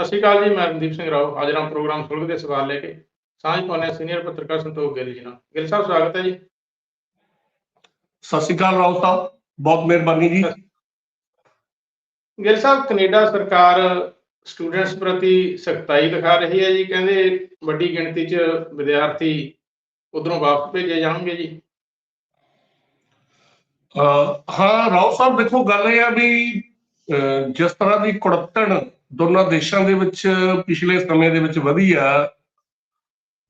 ਸਤਿ ਸ਼੍ਰੀ ਅਕਾਲ ਜੀ ਮੈਂ ਰਣਦੀਪ ਸਿੰਘ ਰਾਓ। ਹਾਜ਼ਰ ਹਾਂ ਪ੍ਰੋਗਰਾਮ ਸੁਲਗ ਦੇ ਸਵਾਲ ਲੈ ਕੇ ਸਾਂਝ ਪਾਉਂਦੇ ਸੀਨੀਅਰ ਪੱਤਰਕਾਰ ਸੰਤੋਖ ਗਿੱਲ ਜੀ ਨਾਲ। ਗਿੱਲ ਸਾਹਿਬ ਸਵਾਗਤ ਹੈ ਜੀ। ਸਤਿ ਸ਼੍ਰੀ ਅਕਾਲ ਰਾਓ ਸਾਹਿਬ ਬਹੁਤ ਮਿਹਰਬਾਨੀ ਜੀ। ਗਿੱਲ ਸਾਹਿਬ ਕੈਨੇਡਾ ਸਰਕਾਰ ਸਟੂਡੈਂਟਸ ਪ੍ਰਤੀ ਸਖਤਾਈ ਦਿਖਾ ਰਹੀ ਹੈ ਜੀ। ਕਹਿੰਦੇ ਵੱਡੀ ਗਿਣਤੀ 'ਚ ਵਿਦਿਆਰਥੀ ਉਧਰੋਂ ਵਾਪਸ ਭੇਜੇ ਜਾਣਗੇ ਜੀ। ਹਾਂ ਰਾਓ ਸਾਹਿਬ ਦੇਖੋ ਗੱਲ ਇਹ ਆ ਵੀ ਜਿਸ ਤਰ੍ਹਾਂ ਦੀ ਕੁੜੱਤਣ ਦੋਨਾਂ ਦੇਸ਼ਾਂ ਦੇ ਵਿੱਚ ਪਿਛਲੇ ਸਮੇਂ ਦੇ ਵਿੱਚ ਵਧੀ ਆ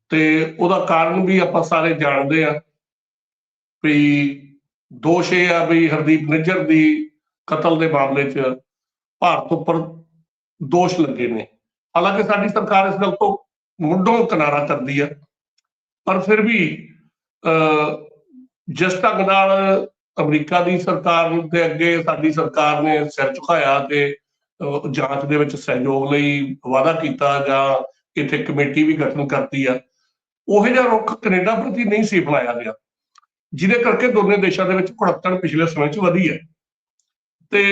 ਤੇ ਉਹਦਾ ਕਾਰਨ ਵੀ ਆਪਾਂ ਸਾਰੇ ਜਾਣਦੇ ਆ ਵੀ ਦੋਸ਼ ਇਹ ਆ ਵੀ ਹਰਦੀਪ ਨਿੱਜਰ ਦੀ ਕਤਲ ਦੇ ਮਾਮਲੇ 'ਚ ਭਾਰਤ ਉੱਪਰ ਦੋਸ਼ ਲੱਗੇ ਨੇ। ਹਾਲਾਂਕਿ ਸਾਡੀ ਸਰਕਾਰ ਇਸ ਗੱਲ ਤੋਂ ਮੁੱਢੋਂ ਕਿਨਾਰਾ ਕਰਦੀ ਆ, ਪਰ ਫਿਰ ਵੀ, ਅਹ, ਜਿਸ ਢੰਗ ਨਾਲ ਅਮਰੀਕਾ ਦੀ ਸਰਕਾਰ ਦੇ ਅੱਗੇ ਸਾਡੀ ਸਰਕਾਰ ਨੇ ਸਿਰ ਝੁਕਾਇਆ ਤੇ ਜਾਂਚ ਦੇ ਵਿੱਚ ਸਹਿਯੋਗ ਲਈ ਵਾਅਦਾ ਕੀਤਾ ਜਾਂ ਇੱਥੇ ਕਮੇਟੀ ਵੀ ਗਠਨ ਕਰਤੀ ਆ। ਉਹ ਜਿਹਾ ਰੁਖ ਕੈਨੇਡਾ ਪ੍ਰਤੀ ਨਹੀਂ ਸੀ ਅਪਣਾਇਆ ਗਿਆ ਜਿਹਦੇ ਕਰਕੇ ਦੋਨੇ ਦੇਸ਼ਾਂ ਦੇ ਵਿੱਚ ਕੁੜੱਤਣ ਪਿਛਲੇ ਸਮੇਂ 'ਚ ਵਧੀ ਹੈ ਤੇ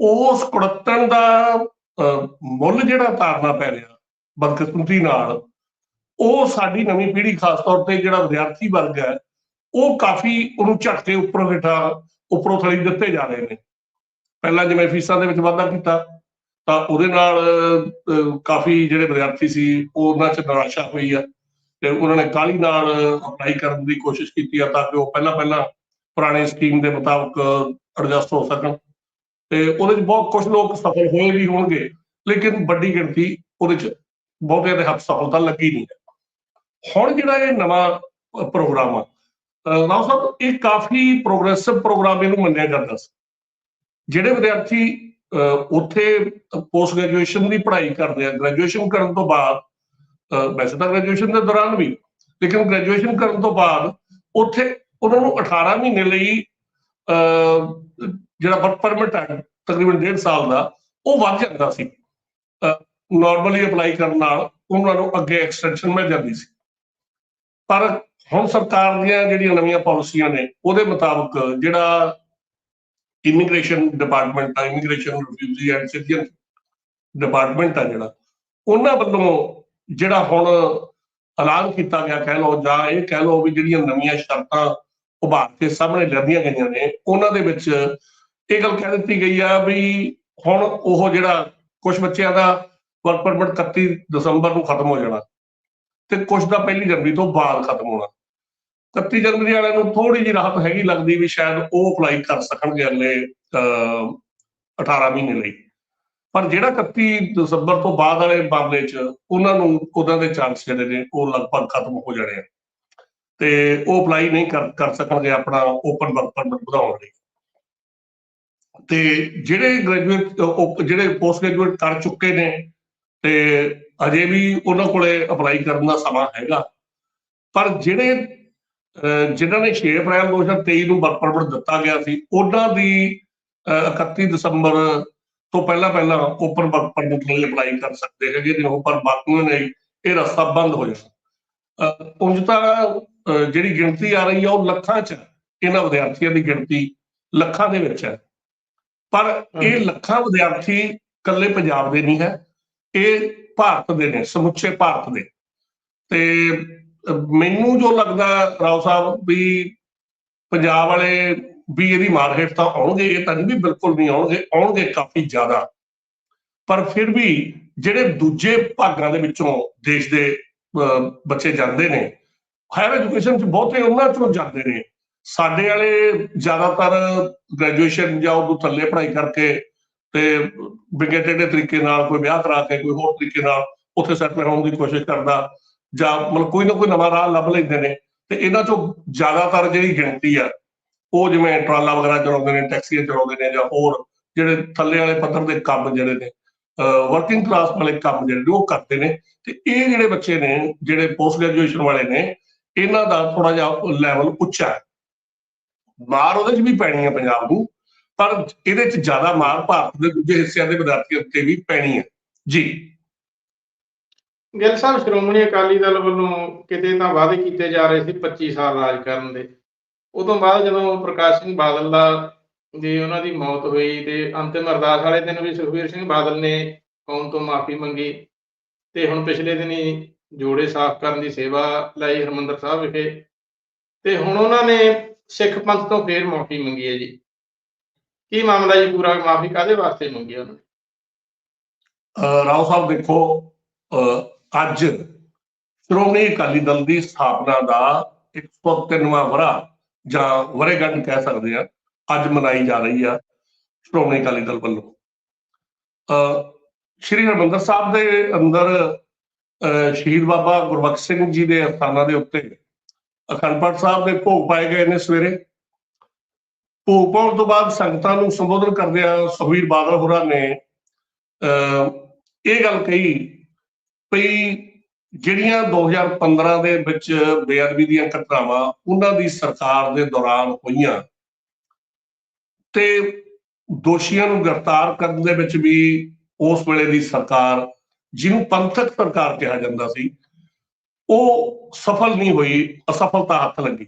ਉਸ ਕੁੜੱਤਣ ਦਾ ਅਹ, ਮੁੱਲ ਜਿਹੜਾ ਤਾਰਨਾ ਪੈ ਰਿਹਾ ਬਦਕਿਸਮਤੀ ਨਾਲ ਉਹ ਸਾਡੀ ਨਵੀਂ ਪੀੜ੍ਹੀ ਖਾਸ ਤੌਰ ਤੇ ਜਿਹੜਾ ਵਿਦਿਆਰਥੀ ਵਰਗ ਹੈ ਉਹ ਕਾਫੀ ਉਹਨੂੰ ਝਟਕੇ ਉੱਪਰ ਹੇਠਾਂ ਉੱਪਰੋਂ ਥਲੀ ਦਿੱਤੇ ਜਾ ਰਹੇ ਨੇ। ਪਹਿਲਾਂ ਜਿਵੇਂ ਫੀਸਾਂ ਦੇ ਵਿੱਚ ਵਾਧਾ ਕੀਤਾ ਤਾਂ ਉਹਦੇ ਨਾਲ ਕਾਫੀ ਜਿਹੜੇ ਵਿਦਿਆਰਥੀ ਸੀ ਉਹਨਾਂ 'ਚ ਨਿਰਾਸ਼ਾ ਹੋਈ ਆ ਤੇ ਉਹਨਾਂ ਨੇ ਕਾਹਲੀ ਨਾਲ ਅਪਲਾਈ ਕਰਨ ਦੀ ਕੋਸ਼ਿਸ਼ ਕੀਤੀ ਆ ਤਾਂ ਕਿ ਉਹ ਪਹਿਲਾਂ ਪਹਿਲਾਂ ਪੁਰਾਣੀ ਸਕੀਮ ਦੇ ਮੁਤਾਬਕ ਐਡਜਸਟ ਹੋ ਸਕਣ ਤੇ ਉਹਦੇ 'ਚ ਬਹੁਤ ਕੁਝ ਲੋਕ ਸਫਲ ਹੋਏ ਵੀ ਹੋਣਗੇ, ਲੇਕਿਨ ਵੱਡੀ ਗਿਣਤੀ ਉਹਦੇ 'ਚ ਬਹੁਤਿਆਂ ਦੇ ਹੱਥ ਸਫਲਤਾ ਲੱਗੀ ਨਹੀਂ ਹੈ। ਹੁਣ ਜਿਹੜਾ ਇਹ ਨਵਾਂ ਪ੍ਰੋਗਰਾਮ ਆ, ਅਹ ਸਾਹਿਬ, ਇਹ ਕਾਫੀ ਪ੍ਰੋਗਰੈਸਿਵ ਪ੍ਰੋਗਰਾਮ ਇਹਨੂੰ ਮੰਨਿਆ ਜਾਂਦਾ ਸੀ ਜਿਹੜੇ ਵਿਦਿਆਰਥੀ ਉੱਥੇ ਪੋਸਟ ਗ੍ਰੈਜੂਏਸ਼ਨ ਦੀ ਪੜ੍ਹਾਈ ਕਰਦੇ ਆ। ਗ੍ਰੈਜੂਏਸ਼ਨ ਕਰਨ ਤੋਂ ਬਾਅਦ ਵੈਸੇ ਤਾਂ ਗ੍ਰੈਜੂਏਸ਼ਨ ਦੇ ਦੌਰਾਨ ਵੀ, ਲੇਕਿਨ ਗ੍ਰੈਜੂਏਸ਼ਨ ਕਰਨ ਤੋਂ ਬਾਅਦ ਉੱਥੇ ਉਹਨਾਂ ਨੂੰ 18 ਮਹੀਨੇ ਲਈ ਜਿਹੜਾ ਵਰਕ ਪਰਮਿਟ ਹੈ, ਤਕਰੀਬਨ 1.5 ਸਾਲ ਦਾ, ਉਹ ਵੱਧ ਜਾਂਦਾ ਸੀ। ਨਾਰਮਲੀ ਅਪਲਾਈ ਕਰਨ ਨਾਲ ਉਹਨਾਂ ਨੂੰ ਅੱਗੇ ਐਕਸਟੈਂਸ਼ਨ ਮਿਲ ਜਾਂਦੀ ਸੀ। ਪਰ ਹੁਣ ਸਰਕਾਰ ਦੀਆਂ ਜਿਹੜੀਆਂ ਨਵੀਆਂ ਪਾਲਿਸੀਆਂ ਨੇ, ਉਹਦੇ ਮੁਤਾਬਕ ਜਿਹੜਾ ਇਮੀਗ੍ਰੇਸ਼ਨ ਡਿਪਾਰਟਮੈਂਟ ਆ immigration refugee and citizen department ਆ ਜਿਹੜਾ, ਉਹਨਾਂ ਵੱਲੋਂ ਜਿਹੜਾ ਹੁਣ ਐਲਾਨ ਕੀਤਾ ਗਿਆ, ਕਹਿ ਲਓ ਜਾਂ ਇਹ ਕਹਿ ਲਓ ਵੀ ਜਿਹੜੀਆਂ ਨਵੀਆਂ ਸ਼ਰਤਾਂ ਉਭਾਰ ਕੇ ਸਾਹਮਣੇ ਲਿਆਂਦੀਆਂ ਗਈਆਂ ਨੇ, ਉਹਨਾਂ ਦੇ ਵਿੱਚ ਇਹ ਗੱਲ ਕਹਿ ਦਿੱਤੀ ਗਈ ਆ ਵੀ ਹੁਣ ਉਹ ਜਿਹੜਾ ਕੁਝ ਬੱਚਿਆਂ ਦਾ ਵਰਕ ਪਰਮਿਟ 31 ਦਸੰਬਰ ਨੂੰ ਖਤਮ ਹੋ ਜਾਣਾ ਤੇ ਕੁਝ ਦਾ ਪਹਿਲੀ ਜਨਵਰੀ ਤੋਂ ਬਾਅਦ ਖਤਮ ਹੋਣਾ। 31 ਜਨਵਰੀ ਵਾਲਿਆਂ ਨੂੰ ਥੋੜੀ ਜਿਹੀ ਰਾਹਤ ਹੈਗੀ ਲੱਗਦੀ ਵੀ ਸ਼ਾਇਦ ਉਹ ਅਪਲਾਈ ਕਰ ਸਕਣਗੇ ਅਗਲੇ 18 ਮਹੀਨੇ ਲਈ। ਪਰ ਜਿਹੜਾ 31 ਦਸੰਬਰ ਤੋਂ ਬਾਅਦ ਵਾਲੇ ਮਾਮਲੇ 'ਚ ਉਹਨਾਂ ਨੂੰ, ਉਹਨਾਂ ਦੇ ਚਾਂਸ ਜਿਹੜੇ ਨੇ, ਉਹ ਲਗਭਗ ਖਤਮ ਹੋ ਜਾਣੇ ਆ। ਤੇ ਉਹ ਅਪਲਾਈ ਨਹੀਂ ਕਰ ਕਰ ਸਕਣਗੇ ਆਪਣਾ ਓਪਨ ਵਰਕ ਪਰਮਿਟ ਵਧਾਉਣ ਲਈ। ਤੇ ਜਿਹੜੇ ਗ੍ਰੈਜੂਏਟ ਜਿਹੜੇ ਪੋਸਟ ਗ੍ਰੈਜੂਏਟ ਕਰ ਚੁੱਕੇ ਨੇ, ਤੇ ਅਜੇ ਵੀ ਉਹਨਾਂ ਕੋਲੇ ਅਪਲਾਈ ਕਰਨ ਦਾ ਸਮਾਂ ਹੈਗਾ। ਪਰ ਜਿਹੜੇ ਜਿਨ੍ਹਾਂ ਨੇ 6 ਅਪ੍ਰੈਲ 2023 ਨੂੰ ਵਰਕ ਪਰਮਿਟ ਦਿੱਤਾ ਗਿਆ ਸੀ ਉਹਨਾਂ ਦੀ ਅਹ, 31 ਦਸੰਬਰ ਤੋਂ ਪਹਿਲਾਂ ਪਹਿਲਾਂ ਓਪਨ ਵਰਕ ਪਰਮਿਟ ਲਈ ਅਪਲਾਈ ਕਰ ਸਕਦੇ ਹੈਗੇ ਨੇ ਉਹ ਪਰ ਬਾਕੀਆਂ ਨੇ ਇਹ ਰਸਤਾ ਬੰਦ ਹੋ ਜਾਣਾ। ਉਂਝ ਤਾਂ ਜਿਹੜੀ ਗਿਣਤੀ ਆ ਰਹੀ ਆ ਉਹ ਲੱਖਾਂ 'ਚ ਹੈ। ਇਹਨਾਂ ਵਿਦਿਆਰਥੀਆਂ ਦੀ ਗਿਣਤੀ ਲੱਖਾਂ ਦੇ ਵਿੱਚ ਹੈ। ਪਰ ਇਹ ਲੱਖਾਂ ਵਿਦਿਆਰਥੀ ਇਕੱਲੇ ਪੰਜਾਬ ਦੇ ਨਹੀਂ ਹੈ ਇਹ ਭਾਰਤ ਦੇ ਨੇ ਸਮੁੱਚੇ ਭਾਰਤ ਦੇ। ਤੇ ਮੈਨੂੰ ਜੋ ਲੱਗਦਾ ਰਾਓ ਸਾਹਿਬ ਵੀ ਪੰਜਾਬ ਵਾਲੇ ਵੀ ਇਹਦੀ ਮਾਰ ਹੇਠ ਤਾਂ ਆਉਣਗੇ, ਇਹ ਤਾਂ ਨਹੀਂ ਵੀ ਬਿਲਕੁਲ ਨਹੀਂ ਆਉਣਗੇ ਆਉਣਗੇ ਕਾਫੀ ਜ਼ਿਆਦਾ। ਪਰ ਫਿਰ ਵੀ ਜਿਹੜੇ ਦੂਜੇ ਭਾਗਾਂ ਦੇ ਵਿੱਚੋਂ ਦੇਸ਼ ਦੇ ਬੱਚੇ ਜਾਂਦੇ ਨੇ ਹਾਇਰ ਐਜੂਕੇਸ਼ਨ ਚ ਬਹੁਤੇ ਉਹਨਾਂ ਚੋਂ ਜਾਂਦੇ ਨੇ। ਸਾਡੇ ਵਾਲੇ ਜ਼ਿਆਦਾਤਰ ਗ੍ਰੈਜੂਏਸ਼ਨ ਜਾਂ ਉਹ ਥੱਲੇ ਪੜ੍ਹਾਈ ਕਰਕੇ ਤੇ ਬਿਗੇ ਟੇਢੇ ਤਰੀਕੇ ਨਾਲ, ਕੋਈ ਵਿਆਹ ਕਰਾ ਕੇ, ਕੋਈ ਹੋਰ ਤਰੀਕੇ ਨਾਲ ਉੱਥੇ ਸੈਟਲ ਹੋਣ ਦੀ ਕੋਸ਼ਿਸ਼ ਕਰਦਾ। ਜਾਂ ਮਤਲਬ ਕੋਈ ਨਾ ਕੋਈ ਨਵਾਂ ਰਾਹ ਲੱਭ ਲੈਂਦੇ ਨੇ, ਤੇ ਇਹਨਾਂ ਚੋਂ ਜ਼ਿਆਦਾਤਰ ਜਿਹੜੀ ਗਿਣਤੀ ਆ, ਉਹ ਜਿਵੇਂ ਟਰਾਲਾ ਵਗੈਰਾ ਚਲਾਉਂਦੇ ਨੇ, ਟੈਕਸੀਆਂ ਚਲਾਉਂਦੇ ਨੇ ਜਾਂ ਹੋਰ ਜਿਹੜੇ ਥੱਲੇ ਵਾਲੇ ਪੱਧਰ ਦੇ ਕੰਮ ਜਿਹੜੇ ਨੇ ਵਰਕਿੰਗ ਕਲਾਸ ਵਾਲੇ ਕੰਮ ਜਿਹੜੇ ਨੇ, ਉਹ ਕਰਦੇ ਨੇ, ਤੇ ਇਹ ਜਿਹੜੇ ਬੱਚੇ ਨੇ, ਜਿਹੜੇ ਪੋਸਟ ਗ੍ਰੈਜੂਏਸ਼ਨ ਵਾਲੇ ਨੇ, ਇਹਨਾਂ ਦਾ ਥੋੜਾ ਜਿਹਾ ਲੈਵਲ ਉੱਚਾ ਹੈ। ਮਾਰ ਉਹਦੇ 'ਚ ਵੀ ਪੈਣੀ ਹੈ ਪੰਜਾਬ ਨੂੰ, ਪਰ ਇਹਦੇ 'ਚ ਜ਼ਿਆਦਾ ਮਾਰ ਭਾਰਤ ਦੇ ਦੂਜੇ ਹਿੱਸਿਆਂ ਦੇ ਵਿਦਿਆਰਥੀਆਂ ਉੱਤੇ ਵੀ ਪੈਣੀ ਹੈ ਜੀ। ਗਿੱਲ ਸਾਹਿਬ, ਸ਼੍ਰੋਮਣੀ ਅਕਾਲੀ ਦਲ ਵੱਲੋਂ ਕਿਤੇ ਤਾਂ ਵਾਅਦੇ ਕੀਤੇ ਜਾ ਰਹੇ ਸੀ 25 ਸਾਲ ਰਾਜ ਕਰਨ ਦੇ। ਉਦੋਂ ਬਾਅਦ ਜਦੋਂ ਪ੍ਰਕਾਸ਼ ਸਿੰਘ ਬਾਦਲ ਦਾ ਦੀ ਉਹਨਾਂ ਦੀ ਮੌਤ ਹੋਈ ਤੇ ਅੰਤਿਮ ਅਰਦਾਸ ਵਾਲੇ ਦਿਨ ਵੀ ਸੁਖਬੀਰ ਸਿੰਘ ਬਾਦਲ ਨੇ ਕੌਮ ਤੋਂ ਮਾਫੀ ਮੰਗੀ ਤੇ ਹੁਣ ਪਿਛਲੇ ਦਿਨੀ ਜੋੜੇ ਸਾਫ਼ ਕਰਨ ਦੀ ਸੇਵਾ ਲਈ ਹਰਮੰਦਰ ਸਾਹਿਬ ਵਿਖੇ ਤੇ ਹੁਣ ਉਹਨਾਂ ਨੇ ਸਿੱਖ ਪੰਥ ਤੋਂ ਫੇਰ ਮਾਫੀ ਮੰਗੀ ਹੈ ਜੀ। ਕੀ ਮਾਮਲਾ ਜੀ ਪੂਰਾ? ਮਾਫੀ ਕਾਦੇ ਵਾਸਤੇ ਮੰਗੀ ਉਹਨਾਂ ਨੇ? ਰਾਓ ਸਾਹਿਬ ਦੇਖੋ ਅੱਜ ਸ਼੍ਰੋਮਣੀ ਅਕਾਲੀ ਦਲ ਦੀ ਸਥਾਪਨਾ ਦਾ 103ਵਾਂ ਵਰਾ ਜਾਂ ਵਰੇਗੰਢ ਕਹਿ ਸਕਦੇ ਆ ਅੱਜ ਮਨਾਈ ਜਾ ਰਹੀ ਆ ਸ਼੍ਰੋਮਣੀ ਅਕਾਲੀ ਦਲ ਵੱਲੋਂ। ਅਹ ਸ਼੍ਰੀ ਹਰਿਮੰਦਰ ਸਾਹਿਬ ਦੇ ਅੰਦਰ ਅਹ ਸ਼ਹੀਦ ਬਾਬਾ ਗੁਰਬਖਸ਼ ਸਿੰਘ ਜੀ ਦੇ ਅਸਥਾਨਾਂ ਦੇ ਉੱਤੇ ਅਖੰਡ ਪਾਠ ਸਾਹਿਬ ਦੇ ਭੋਗ ਪਾਏ ਗਏ ਨੇ ਸਵੇਰੇ। ਭੋਗ ਪਾਉਣ ਤੋਂ ਬਾਅਦ ਸੰਗਤਾਂ ਨੂੰ ਸੰਬੋਧਨ ਕਰਦਿਆਂ ਸੁਖਬੀਰ ਬਾਦਲ ਹੋਰਾਂ ਨੇ ਅਹ ਇਹ ਗੱਲ ਕਹੀ ਵੀ ਜਿਹੜੀਆਂ 2015 ਦੇ ਵਿੱਚ ਬੇਅਦਬੀ ਦੀਆਂ ਘਟਨਾਵਾਂ ਉਹਨਾਂ ਦੀ ਸਰਕਾਰ ਦੇ ਦੌਰਾਨ ਹੋਈਆਂ ਤੇ ਦੋਸ਼ੀਆਂ ਨੂੰ ਗ੍ਰਿਫਤਾਰ ਕਰਨ ਦੇ ਵਿੱਚ ਵੀ ਉਸ ਵੇਲੇ ਦੀ ਸਰਕਾਰ, ਜਿਹਨੂੰ ਪੰਥਕ ਸਰਕਾਰ ਕਿਹਾ ਜਾਂਦਾ ਸੀ, ਉਹ ਸਫਲ ਨਹੀਂ ਹੋਈ, ਅਸਫਲਤਾ ਹੱਥ ਲੱਗੀ।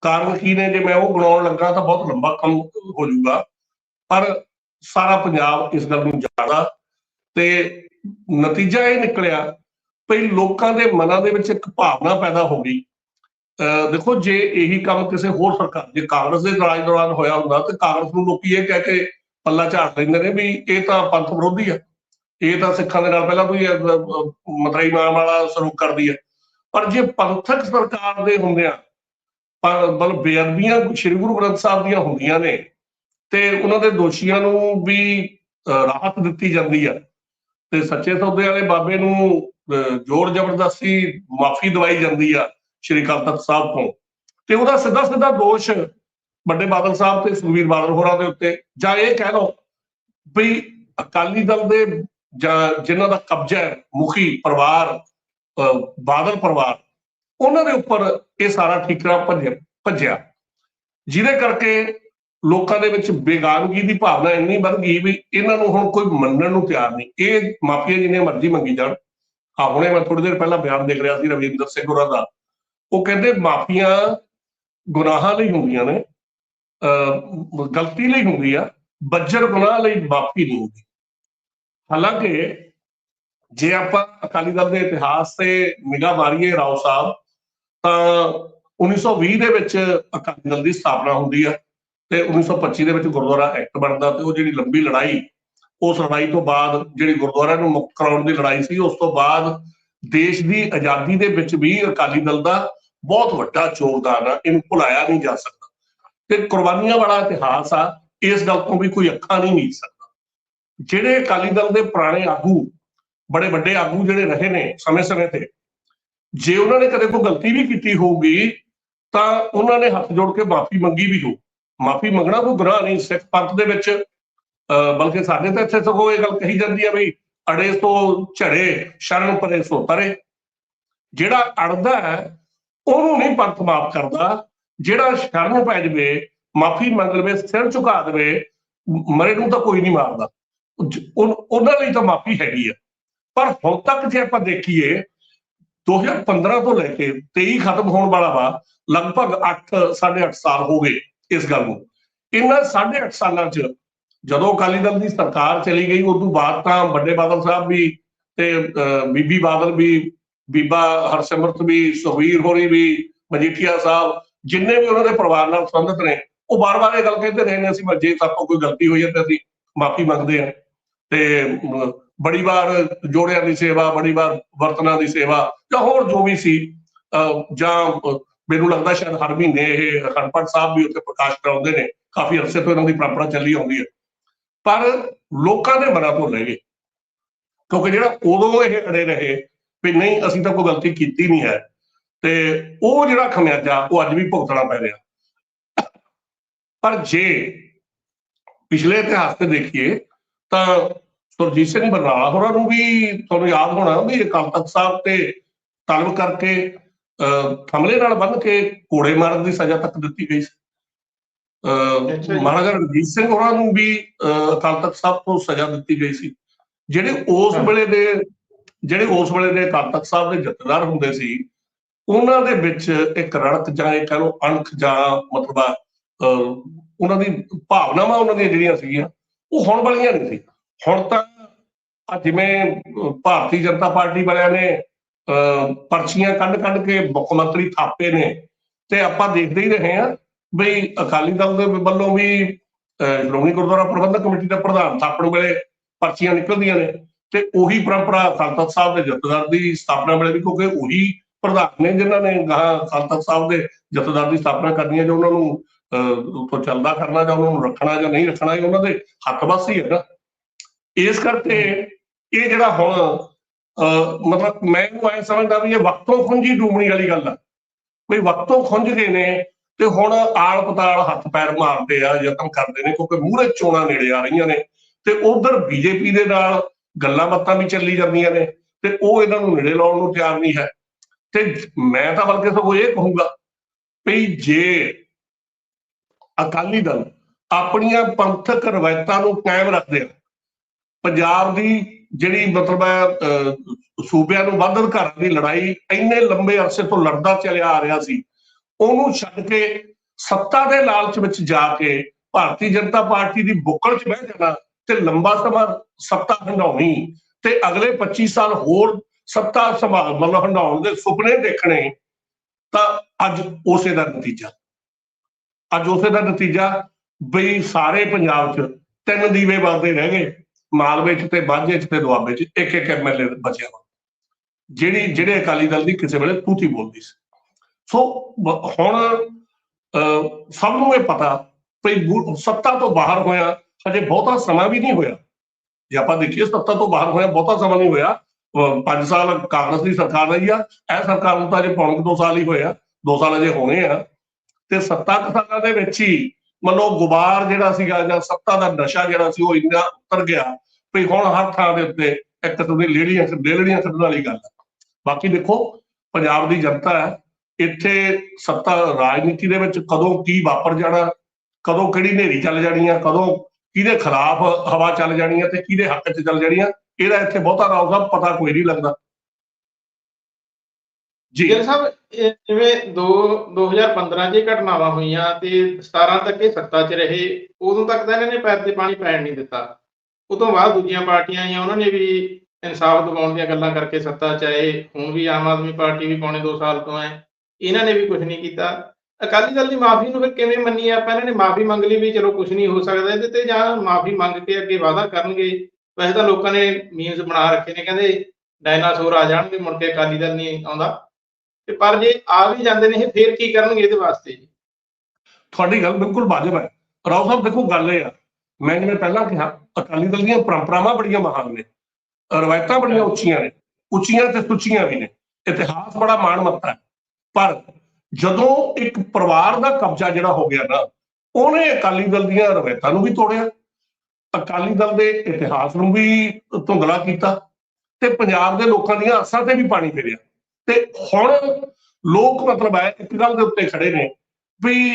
ਕਾਰਨ ਕੀ ਨੇ? ਜੇ ਮੈਂ ਉਹ ਬਣਾਉਣ ਲੱਗਾ ਤਾਂ ਬਹੁਤ ਲੰਬਾ ਕੰਮ ਹੋ ਜਾਊਗਾ, ਪਰ ਸਾਰਾ ਪੰਜਾਬ ਇਸ ਗੱਲ ਨੂੰ ਜਾਣਦਾ ਤੇ ਨਤੀਜਾ ਇਹ ਨਿਕਲਿਆ ਭਈ ਲੋਕਾਂ ਦੇ ਮਨਾਂ ਦੇ ਵਿੱਚ ਇੱਕ ਭਾਵਨਾ ਪੈਦਾ ਹੋ ਗਈ। ਅਹ ਦੇਖੋ, ਜੇ ਇਹੀ ਕੰਮ ਕਿਸੇ ਹੋਰ ਸਰਕਾਰ, ਜੇ ਕਾਂਗਰਸ ਦੇ ਰਾਜ ਦੌਰਾਨ ਹੋਇਆ ਹੁੰਦਾ ਤਾਂ ਕਾਂਗਰਸ ਨੂੰ ਲੋਕੀ ਇਹ ਕਹਿ ਕੇ ਪੱਲਾ ਝਾੜ ਲੈਂਦੇ ਨੇ ਵੀ ਇਹ ਤਾਂ ਪੰਥ ਵਿਰੋਧੀ ਆ। ਇਹ ਤਾਂ ਸਿੱਖਾਂ ਦੇ ਨਾਲ ਪਹਿਲਾਂ ਕੋਈ ਮਤਰਾਈ ਮਾਰ ਵਾਲਾ ਸਲੂਕ ਕਰਦੀ ਹੈ ਪਰ ਜੇ ਪੰਥਕ ਸਰਕਾਰ ਦੇ ਹੁੰਦਿਆਂ ਪਰ ਮਤਲਬ ਬੇਅਦਬੀਆਂ ਸ੍ਰੀ ਗੁਰੂ ਗ੍ਰੰਥ ਸਾਹਿਬ ਦੀਆਂ ਹੁੰਦੀਆਂ ਨੇ ਤੇ ਉਹਨਾਂ ਦੇ ਦੋਸ਼ੀਆਂ ਨੂੰ ਵੀ ਰਾਹਤ ਦਿੱਤੀ ਜਾਂਦੀ ਆ। ਤੇ ਸੱਚੇ ਸੌਦੇ ਵਾਲੇ ਬਾਬੇ ਨੂੰ ਜ਼ੋਰ ਜ਼ਬਰਦਸਤੀ ਮਾਫੀ ਦਵਾਈ ਜਾਂਦੀ ਆ ਸ਼੍ਰੀ ਅਕਾਲ ਤਖਤ ਸਾਹਿਬ ਤੋਂ। ਤੇ ਉਹਦਾ ਸਿੱਧਾ ਸਿੱਧਾ ਦੋਸ਼ ਵੱਡੇ ਬਾਦਲ ਸਾਹਿਬ ਤੇ ਸੁਖਬੀਰ ਬਾਦਲ ਹੋਰਾਂ ਦੇ ਉੱਤੇ। ਜਾਂ ਇਹ ਕਹਿ ਲਓ ਵੀ ਅਕਾਲੀ ਦਲ ਦੇ ਜਾਂ ਜਿਨ੍ਹਾਂ ਦਾ ਕਬਜ਼ਾ ਹੈ, ਮੁਖੀ ਪਰਿਵਾਰ, ਅਹ, ਬਾਦਲ ਪਰਿਵਾਰ, ਉਹਨਾਂ ਦੇ ਉੱਪਰ ਇਹ ਸਾਰਾ ਠੀਕਰਾ ਭੱਜਿਆ ਭੱਜਿਆ। ਜਿਹਦੇ ਕਰਕੇ ਲੋਕਾਂ ਦੇ ਵਿੱਚ ਬੇਗਾਨਗੀ ਦੀ ਭਾਵਨਾ ਇੰਨੀ ਵੱਧ ਗਈ ਵੀ ਇਹਨਾਂ ਨੂੰ ਹੁਣ ਕੋਈ ਮੰਨਣ ਨੂੰ ਤਿਆਰ ਨਹੀਂ। ਇਹ ਮਾਫੀਆ ਜਿੰਨੇ ਮਰਜ਼ੀ ਮੰਗੀ ਜਾਣ। ਆ ਹੁਣੇ ਮੈਂ ਥੋੜੀ ਦੇਰ ਪਹਿਲਾਂ ਬਿਆਨ ਦੇਖ ਰਿਹਾ ਸੀ ਰਵਿੰਦਰ ਸਿੰਘ ਹੋਰਾਂ ਦਾ। ਉਹ ਕਹਿੰਦੇ ਮਾਫੀਆਂ ਗੁਨਾਹਾਂ ਲਈ ਹੁੰਦੀਆਂ ਨੇ, ਅਹ ਗਲਤੀ ਲਈ ਹੁੰਦੀ ਆ, ਬੱਜਰ ਗੁਨਾਹ ਲਈ ਮਾਫੀ ਨਹੀਂ ਹੁੰਦੀ। ਹਾਲਾਂਕਿ ਜੇ ਆਪਾਂ ਅਕਾਲੀ ਦਲ ਦੇ ਇਤਿਹਾਸ ਤੇ ਨਿਗਾਹ ਮਾਰੀਏ ਰਾਓ ਸਾਹਿਬ, ਤਾਂ 1920 ਦੇ ਵਿੱਚ ਅਕਾਲੀ ਦਲ ਦੀ ਸਥਾਪਨਾ ਹੁੰਦੀ ਆ। ਤੇ 1925 ਦੇ ਵਿੱਚ ਗੁਰਦੁਆਰਾ ਐਕਟ ਬਣਦਾ ਤੇ ਉਹ ਜਿਹੜੀ ਲੰਬੀ ਲੜਾਈ, ਉਸ ਲੜਾਈ ਤੋਂ ਬਾਅਦ ਜਿਹੜੀ ਗੁਰਦੁਆਰਾ ਨੂੰ ਮੁਕਤ ਕਰਾਉਣ ਦੀ ਲੜਾਈ ਸੀ, ਉਸ ਤੋਂ ਬਾਅਦ ਦੇਸ਼ ਦੀ ਆਜ਼ਾਦੀ ਦੇ ਵਿੱਚ ਵੀ ਅਕਾਲੀ ਦਲ ਦਾ ਬਹੁਤ ਵੱਡਾ ਯੋਗਦਾਨ ਆ, ਇਹਨੂੰ ਭੁਲਾਇਆ ਨਹੀਂ ਜਾ ਸਕਦਾ। ਤੇ ਕੁਰਬਾਨੀਆਂ ਵਾਲਾ ਇਤਿਹਾਸ ਆ, ਇਸ ਗੱਲ ਤੋਂ ਵੀ ਕੋਈ ਅੱਖਾਂ ਨਹੀਂ ਮੀਚ ਸਕਦਾ। ਜਿਹੜੇ ਅਕਾਲੀ ਦਲ ਦੇ ਪੁਰਾਣੇ ਆਗੂ, ਬੜੇ ਵੱਡੇ ਆਗੂ ਜਿਹੜੇ ਰਹੇ ਨੇ ਸਮੇਂ-ਸਮੇਂ ਤੇ, ਜੇ ਉਹਨਾਂ ਨੇ ਕਦੇ ਕੋਈ ਗਲਤੀ ਵੀ ਕੀਤੀ ਹੋਊਗੀ, ਤਾਂ ਉਹਨਾਂ ਨੇ ਹੱਥ ਜੋੜ ਕੇ ਮਾਫੀ ਮੰਗੀ ਵੀ ਹੋਊ। ਮਾਫੀ ਮੰਗਣਾ ਕੋਈ ਗੁਨਾਹ ਨਹੀਂ, ਸਿੱਖ ਪੰਥ ਦੇ ਵਿੱਚ, ਅਹ ਬਲਕਿ ਸਾਡੇ ਤਾਂ ਇੱਥੇ ਸਗੋਂ ਇਹ ਗੱਲ ਕਹੀ ਜਾਂਦੀ ਆ ਵੀ ਅੜੇ ਤੋਂ ਝੜੇ, ਸ਼ਰਨ ਪਰੇ ਸੋ ਪਰੇ ਜਿਹੜਾ ਅੜਦਾ ਹੈ, ਉਹਨੂੰ ਨਹੀਂ ਪੰਥ ਮਾਫ ਕਰਦਾ। ਜਿਹੜਾ ਸ਼ਰਨ ਪੈ ਜਵੇ, ਮਾਫੀ ਮੰਗ ਲਵੇ, ਸਿਰ ਝੁਕਾ ਦੇਵੇ, ਮਰੇ ਨੂੰ ਤਾਂ ਕੋਈ ਨਹੀਂ ਮਾਰਦਾ। ਉਹਨਾਂ ਲਈ ਤਾਂ ਮਾਫੀ ਹੈਗੀ ਆ। ਪਰ ਹੁਣ ਤੱਕ ਜੇ ਆਪਾਂ ਦੇਖੀਏ 2015 ਤੋਂ ਲੈ ਕੇ 23 ਖਤਮ ਹੋਣ ਵਾਲਾ ਵਾ, ਲਗਭਗ 8 8.5 ਸਾਲ ਹੋ ਗਏ। ਇਸ ਗੱਲ ਨੂੰ। ਇਹਨਾਂ 8.5 ਸਾਲਾਂ 'ਚ ਜਦੋਂ ਅਕਾਲੀ ਦਲ ਦੀ ਸਰਕਾਰ ਚਲੀ ਗਈ ਉਸ ਤੋਂ ਬਾਅਦ ਤਾਂ ਵੱਡੇ ਬਾਦਲ ਸਾਹਿਬ ਵੀ ਤੇ ਬੀਬੀ ਬਾਦਲ ਵੀ ਬੀਬਾ ਹਰਸਿਮਰਤ ਵੀ ਸੁਖਵੀਰ ਹੋਰੀ ਵੀ ਮਜੀਠੀਆ ਸਾਹਿਬ ਜਿੰਨੇ ਵੀ ਉਹਨਾਂ ਦੇ ਪਰਿਵਾਰ ਨਾਲ ਸੰਬੰਧਿਤ ਨੇ ਉਹ ਬਾਰ-ਬਾਰ ਇਹ ਗੱਲ ਕਹਿੰਦੇ ਰਹੇ ਨੇ ਅਸੀਂ ਜੇ ਸਾਤੋਂ ਕੋਈ ਗਲਤੀ ਹੋਈ ਹੈ ਤਾਂ ਅਸੀਂ ਮਾਫੀ ਮੰਗਦੇ ਹਾਂ। ਤੇ ਬੜੀ ਵਾਰ ਜੋੜਿਆਂ ਦੀ ਸੇਵਾ ਬੜੀ ਵਾਰ ਵਰਤਨਾਂ ਦੀ ਸੇਵਾ ਜਾਂ ਹੋਰ ਜੋ ਵੀ ਸੀ ਅਹ, ਜਾਂ ਮੈਨੂੰ ਲੱਗਦਾ ਸ਼ਾਇਦ ਹਰ ਮਹੀਨੇ ਇਹ ਅਖੰਡ ਪਾਠ ਸਾਹਿਬ ਵੀ ਉੱਥੇ ਪ੍ਰਕਾਸ਼ ਕਰਾਉਂਦੇ ਨੇ। ਕਾਫੀ ਅਰਸੇ ਤੋਂ ਇਹਨਾਂ ਦੀ ਪਰੰਪਰਾ ਚੱਲੀ ਆਉਂਦੀ ਹੈ। ਪਰ ਲੋਕਾਂ ਦੇ ਮਨਾਂ ਤੋਂ ਲੈ ਗਏ ਕਿਉਂਕਿ ਜਿਹੜਾ ਉਦੋਂ ਇਹ ਅੜੇ ਰਹੇ ਵੀ ਨਹੀਂ, ਅਸੀਂ ਤਾਂ ਕੋਈ ਗਲਤੀ ਕੀਤੀ ਨਹੀਂ ਹੈ। ਤੇ ਉਹ ਜਿਹੜਾ ਖਮਿਆਜਾ, ਉਹ ਅੱਜ ਵੀ ਭੁਗਤਣਾ ਪੈ ਰਿਹਾ। ਪਰ ਜੇ ਪਿਛਲੇ ਇਤਿਹਾਸ ਤੇ ਦੇਖੀਏ, ਤਾਂ ਸੁਰਜੀਤ ਸਿੰਘ ਬਰਨਾਲਾ ਹੋਰਾਂ ਨੂੰ ਵੀ ਤੁਹਾਨੂੰ ਯਾਦ ਹੋਣਾ ਵੀ ਅਕਾਲ ਤਖਤ ਸਾਹਿਬ ਤੇ ਤਲਬ ਕਰਕੇ ਥਮਲੇ ਨਾਲ ਬੰਨ ਕੇ ਕੋੜੇ ਮਾਰਨ ਦੀ ਸਜ਼ਾ ਤੱਕ ਦਿੱਤੀ ਗਈ ਸੀ। ਮਹਾਰਾਜਾ ਰਣਜੀਤ ਸਿੰਘ ਹੋਰਾਂ ਨੂੰ ਵੀ ਅਕਾਲ ਤਖਤ ਸਾਹਿਬ ਤੋਂ ਸਜ਼ਾ ਦਿੱਤੀ ਗਈ ਸੀ ਜਿਹੜੇ ਉਸ। ਵੇਲੇ ਦੇ ਜਿਹੜੇ ਉਸ ਵੇਲੇ ਦੇ ਅਕਾਲ ਤਖਤ ਸਾਹਿਬ ਦੇ ਜਥੇਦਾਰ ਹੁੰਦੇ ਸੀ ਉਹਨਾਂ ਦੇ ਵਿੱਚ ਇੱਕ ਰੜਕ ਜਾਂ ਇਹ ਕਹ ਲਓ ਅਣਖ ਜਾਂ ਮਤਲਬ ਉਹਨਾਂ ਦੀ ਭਾਵਨਾਵਾਂ ਉਹਨਾਂ ਦੀਆਂ ਜਿਹੜੀਆਂ ਸੀਗੀਆਂ ਉਹ ਹੁਣ ਵਾਲੀਆਂ ਨਹੀਂ ਸੀ ਹੁਣ ਤਾਂ ਜਿਵੇਂ ਭਾਰਤੀ ਜਨਤਾ ਪਾਰਟੀ ਵਾਲਿਆਂ ਨੇ ਪਰਚੀਆਂ ਕੱਢ ਕੱਢ ਕੇ ਮੁੱਖ ਮੰਤਰੀ ਥਾਪੇ ਨੇ ਤੇ ਆਪਾਂ ਦੇਖਦੇ ਹੀ ਰਹੇ ਹਾਂ ਬਈ ਅਕਾਲੀ ਦਲ ਦੇ ਵੱਲੋਂ ਵੀ ਅਹ, ਸ਼੍ਰੋਮਣੀ ਗੁਰਦੁਆਰਾ ਪ੍ਰਬੰਧਕ ਕਮੇਟੀ ਦਾ ਪ੍ਰਧਾਨ ਥਾਪਣ ਵੇਲੇ ਪਰਚੀਆਂ ਨਿਕਲਦੀਆਂ ਨੇ ਤੇ ਉਹੀ ਪਰੰਪਰਾ ਅਕਾਲ ਤਖਤ ਸਾਹਿਬ ਦੇ ਜਥੇਦਾਰ ਦੀ ਸਥਾਪਨਾ ਵੇਲੇ ਵੀ ਕਿਉਂਕਿ ਉਹੀ ਪ੍ਰਧਾਨ ਨੇ ਜਿਨ੍ਹਾਂ ਨੇ ਗਾਹਾਂ ਅਕਾਲ ਤਖਤ ਸਾਹਿਬ ਦੇ ਜਥੇਦਾਰ ਦੀ ਸਥਾਪਨਾ ਕਰਨੀ ਹੈ ਜੋ ਉਹਨਾਂ ਨੂੰ ਅਹ, ਉੱਥੋਂ ਚੱਲਦਾ ਕਰਨਾ ਜਾਂ ਉਹਨਾਂ ਨੂੰ ਰੱਖਣਾ ਜਾਂ ਨਹੀਂ ਰੱਖਣਾ ਇਹ ਉਹਨਾਂ ਦੇ ਹੱਥ ਵੱਸ ਹੀ ਨਾ। ਇਸ ਕਰਕੇ ਇਹ ਜਿਹੜਾ ਹੁਣ ਮਤਲਬ ਮੈਂ ਇਹਨੂੰ ਐ ਸਮਝਦਾ ਵੀ ਇਹ ਵਕਤੋਂ ਖੁੰਝੀ ਡੂਮਣੀ ਵਾਲੀ ਗੱਲ ਆ। ਕੋਈ ਵਕਤੋਂ ਖੁੰਝ ਗਏ ਨੇ ਤੇ ਹੁਣ ਆਲ ਪਤਾਲ ਹੱਥ ਪੈਰ ਮਾਰਦੇ ਆ, ਯਤਨ ਕਰਦੇ ਨੇ, ਕਿਉਂਕਿ ਮੂਹਰੇ ਚੋਣਾਂ ਨੇੜੇ ਆ ਰਹੀਆਂ ਨੇ। ਤੇ ਉਧਰ ਬੀਜੇਪੀ ਦੇ ਨਾਲ ਗੱਲਾਂ ਬਾਤਾਂ ਵੀ ਚੱਲੀ ਜਾਂਦੀਆਂ ਨੇ ਤੇ ਉਹ ਇਹਨਾਂ ਨੂੰ ਨੇੜੇ ਲਾਉਣ ਨੂੰ ਤਿਆਰ ਨਹੀਂ ਹੈ। ਤੇ ਮੈਂ ਤਾਂ ਬਲਕਿ ਸਗੋਂ ਇਹ ਕਹੂੰਗਾ ਵੀ ਜੇ ਅਕਾਲੀ ਦਲ ਆਪਣੀਆਂ ਪੰਥਕ ਰਵਾਇਤਾਂ ਨੂੰ ਕਾਇਮ ਰੱਖਦੇ ਆ, ਪੰਜਾਬ ਦੀ ਜਿਹੜੀ ਮਤਲਬ ਹੈ ਅਹ, ਸੂਬਿਆਂ ਨੂੰ ਵੱਧ ਅਧਿਕਾਰਾਂ ਦੀ ਲੜਾਈ ਇੰਨੇ ਲੰਬੇ ਅਰਸੇ ਤੋਂ ਲੜਦਾ ਚੱਲਿਆ ਆ ਰਿਹਾ ਸੀ ਉਹਨੂੰ ਛੱਡ ਕੇ ਸੱਤਾ ਦੇ ਲਾਲਚ ਵਿੱਚ ਜਾ ਕੇ ਭਾਰਤੀ ਜਨਤਾ ਪਾਰਟੀ ਦੀ ਬੁੱਕਲ 'ਚ ਬਹਿ ਜਾਣਾ ਤੇ ਲੰਬਾ ਸਮਾਂ ਸੱਤਾ ਹੰਡਾਉਣੀ ਤੇ ਅਗਲੇ 25 ਸਾਲ ਹੋਰ ਸੱਤਾ ਸੰਭਾਲ ਮਤਲਬ ਹੰਡਾਉਣ ਦੇ ਸੁਪਨੇ ਦੇਖਣੇ ਤਾਂ ਅੱਜ ਉਸੇ ਦਾ ਨਤੀਜਾ। ਅੱਜ ਉਸੇ ਦਾ ਨਤੀਜਾ ਬਈ ਸਾਰੇ ਪੰਜਾਬ 'ਚ ਤਿੰਨ ਦੀਵੇ ਬਲਦੇ ਰਹਿ ਗਏ। ਮਾਲਵੇ 'ਚ ਤੇ ਮਾਝੇ 'ਚ ਤੇ ਦੁਆਬੇ 'ਚ ਇੱਕ ਇੱਕ ਐਮਐਲਏ ਬਚਿਆ ਜਿਹੜੀ, ਜਿਹੜੇ ਅਕਾਲੀ ਦਲ ਦੀ ਕਿਸੇ ਵੇਲੇ ਤੂਤੀ ਬੋਲਦੀ ਸੀ। ਸੋ ਹੁਣ ਸਭ ਨੂੰ ਇਹ ਪਤਾ ਵੀ ਸੱਤਾ ਤੋਂ ਬਾਹਰ ਹੋਇਆ ਅਜੇ ਬਹੁਤਾ ਸਮਾਂ ਵੀ ਨਹੀਂ ਹੋਇਆ। ਜੇ ਆਪਾਂ ਦੇਖੀਏ ਸੱਤਾ ਤੋਂ ਬਾਹਰ ਹੋਇਆ, ਬਹੁਤਾ ਸਮਾਂ ਨਹੀਂ ਹੋਇਆ। 5 ਸਾਲ ਕਾਂਗਰਸ ਦੀ ਸਰਕਾਰ ਰਹੀ ਆ। ਇਹ ਸਰਕਾਰ ਨੂੰ ਤਾਂ ਅਜੇ ਪੌਣੇ 2 ਸਾਲ ਹੀ ਹੋਇਆ 2 ਸਾਲ ਅਜੇ ਹੋਣੇ ਆ। ਤੇ ਸੱਤਾ ਕੁ ਦੇ ਵਿੱਚ ਹੀ ਮੰਨੋ ਗੁਬਾਰ ਜਿਹੜਾ ਸੀਗਾ ਜਾਂ ਸੱਤਾ ਦਾ ਨਸ਼ਾ ਜਿਹੜਾ ਸੀ ਉਹ ਇੰਨਾ ਉਤਰ ਗਿਆ ਵੀ ਹੁਣ ਹਰ ਥਾਂ ਦੇ ਉੱਤੇ ਇੱਕ ਤੋਂ ਦੀ ਲੇੜੀਆਂ ਲੇੜੀਆਂ ਕੱਢਣ ਵਾਲੀ ਗੱਲ ਹੈ। ਬਾਕੀ ਦੇਖੋ, ਪੰਜਾਬ ਦੀ ਜਨਤਾ ਹੈ, ਇੱਥੇ ਸੱਤਾ ਰਾਜਨੀਤੀ ਦੇ ਵਿੱਚ ਕਦੋਂ ਕੀ ਵਾਪਰ ਜਾਣਾ, ਕਦੋਂ ਕਿਹੜੀ ਨੇਰੀ ਚੱਲ ਜਾਣੀ ਆ, ਕਦੋਂ ਕਿਹਦੇ ਖਿਲਾਫ ਹਵਾ ਚੱਲ ਜਾਣੀ ਆ ਤੇ ਕਿਹਦੇ ਹੱਕ 'ਚ ਚੱਲ ਜਾਣੀ ਆ, ਇਹਦਾ ਇੱਥੇ ਬਹੁਤਾ ਰਾਉ ਸਾਹਿਬ ਪਤਾ ਕੋਈ ਨਹੀਂ ਲੱਗਦਾ। ਜੀ। ਗਿੱਲ ਸਾਹਿਬ, ਇਹ ਜਿਵੇਂ 2 2015 'ਚ ਘਟਨਾਵਾਂ ਹੋਈਆਂ ਤੇ 17 ਤੱਕ ਇਹ ਸੱਤਾ 'ਚ ਰਹੇ, ਉਦੋਂ ਤੱਕ ਤਾਂ ਇਹਨਾਂ ਨੇ ਪੈਰ ਤੇ ਪਾਣੀ ਪੈਣ ਨਹੀਂ ਦਿੱਤਾ। ਉਦੋਂ ਬਾਅਦ ਦੂਜੀਆਂ ਪਾਰਟੀਆਂ ਆਈਆਂ, ਉਹਨਾਂ ਨੇ ਵੀ ਇਨਸਾਫ ਦਿਵਾਉਣ ਦੀਆਂ ਗੱਲਾਂ ਕਰਕੇ ਸੱਤਾ 'ਚ ਆਏ, ਹੁਣ ਵੀ ਆਮ ਆਦਮੀ ਪਾਰਟੀ ਵੀ ਪੌਣੇ 2 ਸਾਲ ਤੋਂ ਹੈ, ਇਹਨਾਂ ਨੇ ਵੀ ਕੁਝ ਨਹੀਂ ਕੀਤਾ। ਅਕਾਲੀ ਦਲ ਦੀ ਮਾਫੀ ਨੂੰ ਫਿਰ ਕਿਵੇਂ ਮੰਨੀ ਆਪਾਂ? ਇਹਨਾਂ ਨੇ ਮਾਫੀ ਮੰਗ ਲਈ ਵੀ ਚਲੋ ਕੁਝ ਨਹੀਂ ਹੋ ਸਕਦਾ ਇਹਦੇ ਤੇ, ਜਾਂ ਮਾਫੀ ਮੰਗ ਕੇ ਅੱਗੇ ਵਾਅਦਾ ਕਰਨਗੇ। ਵੈਸੇ ਤਾਂ ਲੋਕਾਂ ਨੇ ਮੀਮਸ ਬਣਾ ਰੱਖੇ ਨੇ, ਕਹਿੰਦੇ ਡਾਇਨਾਸੌਰ ਆ ਜਾਣਗੇ, ਮੁੜ ਕੇ ਅਕਾਲੀ ਦਲ ਨਹੀਂ ਆਉਂਦਾ। ਤੇ ਪਰ ਜੇ ਆ ਵੀ ਜਾਂਦੇ ਨੇ ਇਹ, ਫੇਰ ਕੀ ਕਰਨਗੇ ਇਹਦੇ ਵਾਸਤੇ ਜੀ? ਤੁਹਾਡੀ ਗੱਲ ਬਿਲਕੁਲ ਵਾਜਬ ਹੈ। ਰਾਓ ਸਾਹਿਬ, ਦੇਖੋ ਗੱਲ ਇਹ ਆ। ਮੈਂ ਜਿਵੇਂ ਪਹਿਲਾਂ ਕਿਹਾ, ਅਕਾਲੀ ਦਲ ਦੀਆਂ ਪਰੰਪਰਾਵਾਂ ਬੜੀਆਂ ਮਹਾਨ ਨੇ। ਰਵਾਇਤਾਂ ਬੜੀਆਂ ਉੱਚੀਆਂ ਨੇ। ਉੱਚੀਆਂ ਤੇ ਸੁੱਚੀਆਂ ਵੀ ਨੇ। ਇਤਿਹਾਸ ਬੜਾ ਮਾਣ ਮੱਤਾ ਹੈ। ਪਰ ਜਦੋਂ ਇੱਕ ਪਰਿਵਾਰ ਦਾ ਕਬਜ਼ਾ ਜਿਹੜਾ ਹੋ ਗਿਆ ਨਾ, ਉਹਨੇ ਅਕਾਲੀ ਦਲ ਦੀਆਂ ਰਵਾਇਤਾਂ ਨੂੰ ਵੀ ਤੋੜਿਆ। ਅਕਾਲੀ ਦਲ ਦੇ ਇਤਿਹਾਸ ਨੂੰ ਵੀ ਧੁੰਦਲਾ ਕੀਤਾ ਤੇ ਪੰਜਾਬ ਦੇ ਲੋਕਾਂ ਦੀਆਂ ਆਸਾਂ ਤੇ ਵੀ ਪਾਣੀ ਫੇਰਿਆ ਤੇ ਹੁਣ ਲੋਕ ਮਤਲਬ ਹੈ ਇੱਕ ਗੱਲ ਦੇ ਉੱਤੇ ਖੜੇ ਨੇ ਵੀ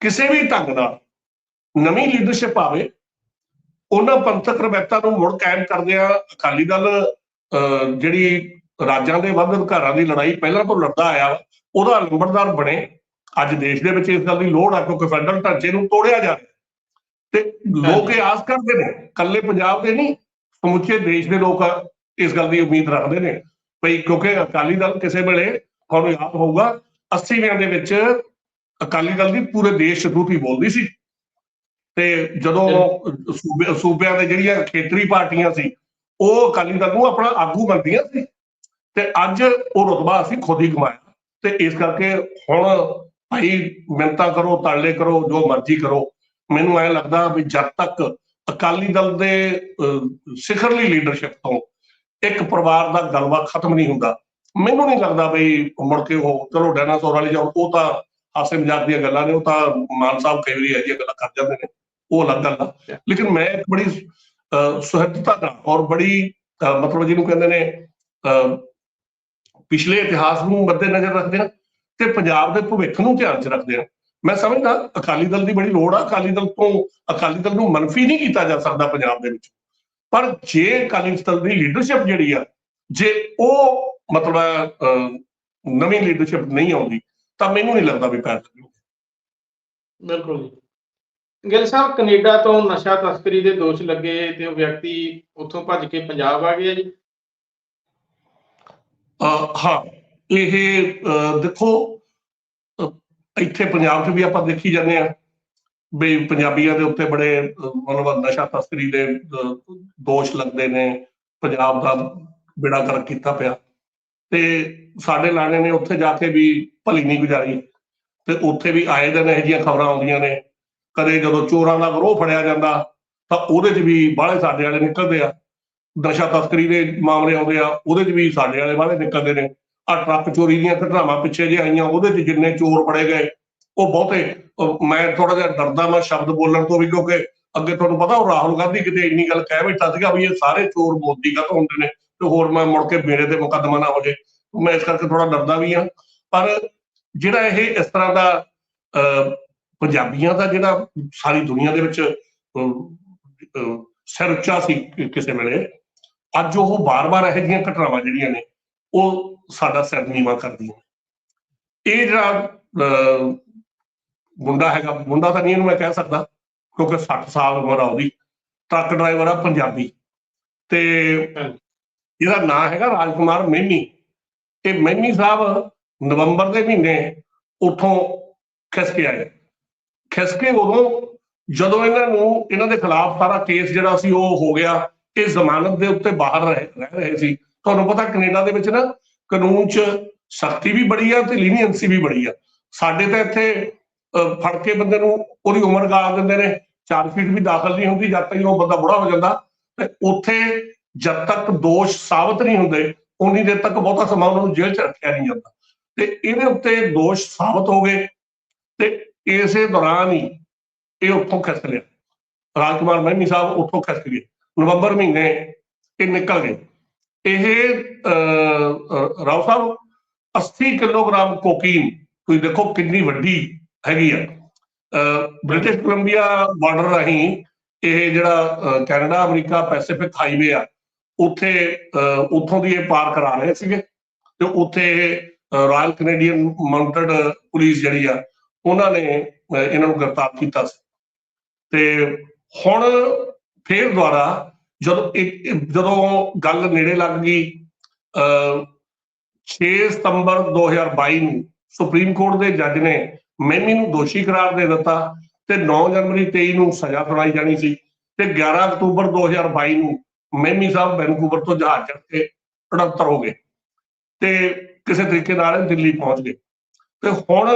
ਕਿਸੇ ਵੀ ਢੰਗ ਨਾਲ ਨਵੀਂ ਲੀਡਰਸ਼ਿਪ ਆਵੇ, ਉਹਨਾਂ ਪੰਥਕ ਰਵਾਇਤਾਂ ਨੂੰ ਮੁੜ ਕਾਇਮ ਕਰਦਿਆਂ ਅਕਾਲੀ ਦਲ ਜਿਹੜੀ ਰਾਜਾਂ ਦੇ ਵੱਧ ਅਧਿਕਾਰਾਂ ਦੀ ਲੜਾਈ ਪਹਿਲਾਂ ਤੋਂ ਲੜਦਾ ਆਇਆ, ਉਹਦਾ ਲੰਬੜਦਾਰ ਬਣੇ। ਅੱਜ ਦੇਸ਼ ਦੇ ਵਿੱਚ ਇਸ ਗੱਲ ਦੀ ਲੋੜ ਆ, ਕਿਉਂਕਿ ਫੈਡਰਲ ਢਾਂਚੇ ਨੂੰ ਤੋੜਿਆ ਜਾ ਰਿਹਾ। ਤੇ ਲੋਕ ਇਹ ਆਸ ਕਰਦੇ ਨੇ ਕੱਲੇ ਪੰਜਾਬ ਦੇ ਨਹੀਂ, ਸਮੁੱਚੇ ਦੇਸ਼ ਦੇ ਲੋਕ ਇਸ ਗੱਲ ਦੀ ਉਮੀਦ ਰੱਖਦੇ ਨੇ। ਭਈ ਕਿਉਂਕਿ ਅਕਾਲੀ ਦਲ ਕਿਸੇ ਵੇਲੇ ਤੁਹਾਨੂੰ ਯਾਦ ਹੋਊਗਾ 80ਵਿਆਂ ਦੇ ਵਿੱਚ ਅਕਾਲੀ ਦਲ ਦੀ ਪੂਰੇ ਦੇਸ਼ ਦੂਤੀ ਬੋਲਦੀ ਸੀ। ਤੇ ਜਦੋਂ ਸੂਬੇ ਸੂਬਿਆਂ ਦੇ ਜਿਹੜੀਆਂ ਖੇਤਰੀ ਪਾਰਟੀਆਂ ਸੀ ਉਹ ਅਕਾਲੀ ਦਲ ਨੂੰ ਆਪਣਾ ਆਗੂ ਮੰਨਦੀਆਂ ਸੀ। ਤੇ ਅੱਜ ਉਹ ਰੁਤਬਾ ਅਸੀਂ ਖੁਦ ਹੀ ਕਮਾਇਆ ਤੇ ਇਸ ਕਰਕੇ ਹੁਣ ਭਾਈ ਮਿੰਤਾ ਕਰੋ ਤਾਲੇ ਕਰੋ ਜੋ ਮਰਜ਼ੀ ਕਰੋ। ਮੈਨੂੰ ਐ ਲੱਗਦਾ ਵੀ ਜਦ ਤੱਕ ਅਕਾਲੀ ਦਲ ਦੇ ਸਿਖਰਲੀ ਲੀਡਰਸ਼ਿਪ ਤੋਂ ਇੱਕ ਪਰਿਵਾਰ ਦਾ ਗਲਵਾ ਖਤਮ ਨਹੀਂ ਹੁੰਦਾ। ਮੈਨੂੰ ਨਹੀਂ ਲੱਗਦਾ ਬਈ ਮੁੜ ਕੇ ਉਹ ਚਲੋ ਡਾਇਨਾਸੌਰ ਵਾਲੀ ਜਾਂ ਉਹ ਤਾਂ ਹਾਸੇ ਮਜ਼ਾਕ ਦੀਆਂ ਗੱਲਾਂ ਨੇ ਉਹ ਤਾਂ ਮਾਨ ਸਾਹਿਬ ਕਈ ਵਾਰੀ ਇਹ ਗੱਲਾਂ ਕਰ ਜਾਂਦੇ ਨੇ ਉਹ ਅਲੱਗ ਗੱਲ ਆ। ਲੇਕਿਨ ਮੈਂ ਇੱਕ ਬੜੀ ਸੁਹਿਰਦਤਾ ਨਾਲ ਔਰ ਬੜੀ ਮਤਲਬ ਜਿਹਨੂੰ ਕਹਿੰਦੇ ਨੇ ਅਹ, ਪਿਛਲੇ ਇਤਿਹਾਸ ਨੂੰ ਮੱਦੇ ਨਜ਼ਰ ਰੱਖਦੇ ਆ ਤੇ ਪੰਜਾਬ ਦੇ ਭਵਿੱਖ ਨੂੰ ਧਿਆਨ 'ਚ ਰੱਖਦੇ ਆ ਮੈਂ ਸਮਝਦਾ ਅਕਾਲੀ ਦਲ ਦੀ ਬੜੀ ਲੋੜ ਆ ਅਕਾਲੀ ਦਲ ਤੋਂ ਅਕਾਲੀ ਦਲ ਨੂੰ ਮਨਫੀ ਨਹੀਂ ਕੀਤਾ ਜਾ ਸਕਦਾ ਪੰਜਾਬ ਦੇ ਵਿੱਚ। ਪਰ ਜੇ ਅਕਾਲੀ ਦਲ ਦੀ ਲੀਡਰਸ਼ਿਪ ਜਿਹੜੀ ਆ ਜੇ ਉਹ ਮਤਲਬ ਨਵੀਂ ਲੀਡਰਸ਼ਿਪ ਨਹੀਂ ਆਉਂਦੀ ਤਾਂ ਮੈਨੂੰ ਨਹੀਂ ਲੱਗਦਾ ਵੀ ਪੈਰ ਲੱਗੂ ਬਿਲਕੁਲ ਜੀ। ਗਿੱਲ ਸਾਹਿਬ ਕੈਨੇਡਾ ਤੋਂ ਨਸ਼ਾ ਤਸਕਰੀ ਦੇ ਦੋਸ਼ ਲੱਗੇ ਤੇ ਉਹ ਵਿਅਕਤੀ ਉੱਥੋਂ ਭੱਜ ਕੇ ਪੰਜਾਬ ਆ ਗਿਆ ਜੀ। ਹਾਂ ਇਹ ਦੇਖੋ ਇੱਥੇ ਪੰਜਾਬ 'ਚ ਵੀ ਆਪਾਂ ਦੇਖੀ ਜਾਂਦੇ ਆ ਵੀ ਪੰਜਾਬੀਆਂ ਦੇ ਉੱਤੇ ਬੜੇ ਮਤਲਬ ਨਸ਼ਾ ਤਸਕਰੀ ਦੇ ਦੋਸ਼ ਲੱਗਦੇ ਨੇ, ਪੰਜਾਬ ਦਾ ਬੇੜਾ ਗਰਕ ਕੀਤਾ ਪਿਆ। ਤੇ ਸਾਡੇ ਲਾਣੇ ਨੇ ਉੱਥੇ ਜਾ ਕੇ ਵੀ ਭਲੀ ਨਹੀਂ ਗੁਜ਼ਾਰੀ। ਤੇ ਉੱਥੇ ਵੀ ਆਏ ਦਿਨ ਇਹੋ ਜਿਹੀਆਂ ਖਬਰਾਂ ਆਉਂਦੀਆਂ ਨੇ। ਕਦੇ ਜਦੋਂ ਚੋਰਾਂ ਦਾ ਗਰੋਹ ਫੜਿਆ ਜਾਂਦਾ, ਤਾਂ ਉਹਦੇ 'ਚ ਵੀ ਬਾਹਲੇ ਸਾਡੇ ਵਾਲੇ ਨਿਕਲਦੇ ਆ। ਨਸ਼ਾ ਤਸਕਰੀ ਦੇ ਮਾਮਲੇ ਆਉਂਦੇ ਆ, ਉਹਦੇ 'ਚ ਵੀ ਸਾਡੇ ਵਾਲੇ ਬਾਹਲੇ ਨਿਕਲਦੇ ਨੇ। ਆ ਟਰੱਕ ਚੋਰੀ ਦੀਆਂ ਘਟਨਾਵਾਂ ਪਿੱਛੇ ਜੇ ਆਈਆਂ, ਉਹਦੇ 'ਚ ਜਿੰਨੇ ਚੋਰ ਫੜੇ ਗਏ ਉਹ ਬਹੁਤੇ ਮੈਂ ਥੋੜਾ ਜਿਹਾ ਡਰਦਾ ਮੈਂ ਸ਼ਬਦ ਬੋਲਣ ਤੋਂ ਵੀ ਕਿਉਂਕਿ ਅੱਗੇ ਤੁਹਾਨੂੰ ਪਤਾ ਉਹ ਰਾਹੁਲ ਗਾਂਧੀ ਕਿਤੇ ਇੰਨੀ ਗੱਲ ਕਹਿ ਬੈਠਾ ਸੀਗਾ ਵੀ ਇਹ ਸਾਰੇ ਚੋਰ ਮੋਦੀ ਕਾ ਹੁੰਦੇ ਨੇ ਤੇ ਹੋਰ ਮੈਂ ਮੁੜ ਕੇ ਮੇਰੇ ਤੇ ਮੁਕੱਦਮਾ ਨਾ ਹੋ ਜੇ ਮੈਂ ਇਸ ਕਰਕੇ ਥੋੜਾ ਡਰਦਾ ਵੀ ਹਾਂ। ਪਰ ਜਿਹੜਾ ਇਹ ਇਸ ਤਰ੍ਹਾਂ ਦਾ ਅਹ, ਪੰਜਾਬੀਆਂ ਦਾ ਜਿਹੜਾ ਸਾਰੀ ਦੁਨੀਆ ਦੇ ਵਿੱਚ ਅਹ, ਸਿਰ ਉੱਚਾ ਸੀ ਕਿਸੇ ਵੇਲੇ ਅੱਜ ਉਹ ਬਾਰ-ਬਾਰ ਇਹੋ ਜਿਹੀਆਂ ਘਟਨਾਵਾਂ ਜਿਹੜੀਆਂ ਨੇ ਉਹ ਸਾਡਾ ਸਿਰ ਨੀਵਾਂ ਕਰਦੀਆਂ ਇਹ ਜਿਹੜਾ ਅਹ, ਮੁੰਡਾ ਹੈਗਾ ਮੁੰਡਾ ਤਾਂ ਨਹੀਂ ਇਹਨੂੰ ਮੈਂ ਕਹਿ ਸਕਦਾ ਕਿਉਂਕਿ 60 ਸਾਲ ਉਮਰ ਆ ਉਹਦੀ ਟਰੱਕ ਡਰਾਈਵਰ ਆ ਪੰਜਾਬੀ। ਤੇ ਇਹਦਾ ਨਾਂ ਹੈਗਾ ਰਾਜਕੁਮਾਰ ਮਹਿਮੀ ਇਹ ਮਹਿਮੀ ਸਾਹਿਬ ਨਵੰਬਰ ਦੇ ਮਹੀਨੇ ਉੱਥੋਂ ਖਿਸਕ ਆਏ। ਖਿਸਕ ਕੇ ਉਦੋਂ ਜਦੋਂ ਇਹਨਾਂ ਨੂੰ ਇਹਨਾਂ ਦੇ ਖਿਲਾਫ ਸਾਰਾ ਕੇਸ ਜਿਹੜਾ ਸੀ ਉਹ ਹੋ ਗਿਆ ਇਹ ਜ਼ਮਾਨਤ ਦੇ ਉੱਤੇ ਬਾਹਰ ਰਹਿ ਰਹਿ ਸੀ। ਤੁਹਾਨੂੰ ਪਤਾ ਕੈਨੇਡਾ ਦੇ ਵਿੱਚ ਨਾ ਕਾਨੂੰਨ 'ਚ ਸਖਤੀ ਵੀ ਬੜੀ ਆ ਤੇ ਲੀਨੀਅੰਸੀ ਵੀ ਬੜੀ ਆ। ਸਾਡੇ ਤਾਂ ਇੱਥੇ ਫੜ ਕੇ ਬੰਦੇ ਨੂੰ ਉਹਦੀ ਉਮਰ ਗਾਲ ਦਿੰਦੇ ਨੇ ਚਾਰ ਫੀਟ ਵੀ ਦਾਖਲ ਨਹੀਂ ਹੁੰਦੀ ਜਦ ਤੱਕ ਉਹ ਬੰਦਾ ਬੁੜਾ ਹੋ ਜਾਂਦਾ ਤੇ ਉੱਥੇ ਜਦ ਤੱਕ ਦੋਸ਼ ਸਾਬਤ ਨਹੀਂ ਹੁੰਦੇ ਉਨੀ ਦੇਰ ਤੱਕ ਬਹੁਤਾ ਸਮਾਂ ਉਹਨਾਂ ਨੂੰ ਜੇਲ੍ਹ 'ਚ ਰੱਖਿਆ ਨਹੀਂ ਜਾਂਦਾ। ਤੇ ਇਹਦੇ ਉੱਤੇ ਦੋਸ਼ ਸਾਬਤ ਹੋ ਗਏ ਤੇ ਇਸੇ ਦੌਰਾਨ ਹੀ ਇਹ ਉੱਥੋਂ ਖਿਸਕ ਲਿਆ। ਰਾਜਕੁਮਾਰ ਮਹਿਮੀ ਸਾਹਿਬ ਉੱਥੋਂ ਖਿਸਕ ਗਏ। ਨਵੰਬਰ ਮਹੀਨੇ ਇਹ ਨਿਕਲ ਗਏ। ਇਹ ਅਹ, ਅਹ, ਰਾਓ ਸਾਹਿਬ 80 ਕਿਲੋਗ੍ਰਾਮ ਕੋਕੀਨ ਤੁਸੀਂ ਦੇਖੋ ਕਿੰਨੀ ਵੱਡੀ ਹੈਗੀ ਆ। ਬ੍ਰਿਟਿਸ਼ ਕੋਲੰਬੀਆ ਬਾਰਡਰ ਰਾਹੀਂ ਇਹ ਜਿਹੜਾ ਕੈਨੇਡਾ ਅਮਰੀਕਾ ਪੈਸੀਫਿਕ ਹਾਈਵੇ ਆ, ਉੱਥੇ ਉੱਥੋਂ ਦੀ ਇਹ ਪਾਰ ਕਰਾ ਰਹੇ ਸੀਗੇ ਤੇ ਉੱਥੇ ਰਾਇਲ ਕੈਨੇਡੀਅਨ ਮਾਊਂਟਡ ਪੁਲਿਸ ਜਿਹੜੀ ਆ, ਉਹਨਾਂ ਨੇ ਇਹਨਾਂ ਨੂੰ ਗ੍ਰਿਫਤਾਰ ਕੀਤਾ ਸੀ। ਤੇ ਹੁਣ ਫੇਰ ਦੁਆਰਾ ਜਦੋਂ ਇਹ- ਜਦੋਂ ਗੱਲ ਨੇੜੇ ਲੱਗ ਗਈ, ਅਹ 6 ਸਤੰਬਰ 2022 ਨੂੰ ਸੁਪਰੀਮ ਕੋਰਟ ਦੇ ਜੱਜ ਨੇ ਮੈਮੀ ਨੂੰ ਦੋਸ਼ੀ ਕਰਾਰ ਦੇ ਦਿੱਤਾ ਤੇ 9 ਜਨਵਰੀ 23 ਨੂੰ ਸਜ਼ਾ ਸੁਣਾਈ ਜਾਣੀ ਸੀ ਤੇ 11 ਅਕਤੂਬਰ 2022 ਨੂੰ ਮੈਮੀ ਸਾਹਿਬ ਵੈਨਕੂਵਰ ਤੋਂ ਜਹਾਜ਼ ਚੜ੍ਹ ਕੇ ਅੜੰਤਰ ਹੋ ਗਏ ਤੇ ਕਿਸੇ ਤਰੀਕੇ ਨਾਲ ਦਿੱਲੀ ਪਹੁੰਚ ਗਏ। ਤੇ ਹੁਣ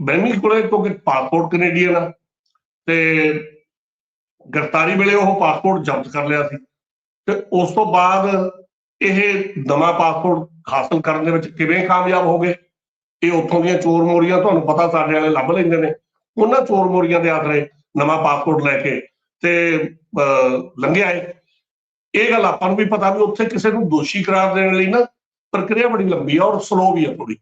ਮੈਮੀ ਕੋਲੇ ਕਿਉਂਕਿ ਪਾਸਪੋਰਟ ਕੈਨੇਡੀਅਨ ਆ ਤੇ ਗ੍ਰਿਫਤਾਰੀ ਵੇਲੇ ਉਹ ਪਾਸਪੋਰਟ ਜ਼ਬਤ ਕਰ ਲਿਆ ਸੀ ਤੇ ਉਸ ਤੋਂ ਬਾਅਦ ਇਹ ਨਵਾਂ ਪਾਸਪੋਰਟ ਹਾਸਲ ਕਰਨ ਦੇ ਵਿੱਚ ਕਿਵੇਂ ਕਾਮਯਾਬ ਹੋ ਗਏ? ਇਹ ਉੱਥੋਂ ਦੀਆਂ ਚੋਰ ਮੋਰੀਆਂ ਤੁਹਾਨੂੰ ਪਤਾ ਸਾਡੇ ਵਾਲੇ ਲੱਭ ਲੈਂਦੇ ਨੇ। ਉਹਨਾਂ ਚੋਰ ਮੋਰੀਆਂ ਦੇ ਆਸਰੇ ਨਵਾਂ ਪਾਸਪੋਰਟ ਲੈ ਕੇ ਤੇ ਲੰਘਿਆ ਏ ਇਹ ਗੱਲ ਆਪਾਂ ਨੂੰ ਵੀ ਪਤਾ ਵੀ ਉੱਥੇ ਕਿਸੇ ਨੂੰ ਦੋਸ਼ੀ ਕਰਾਰ ਦੇਣ ਲਈ ਨਾ ਪ੍ਰਕਿਰਿਆ ਬੜੀ ਲੰਬੀ ਆ ਔਰ ਸਲੋ ਵੀ ਆ ਥੋੜੀ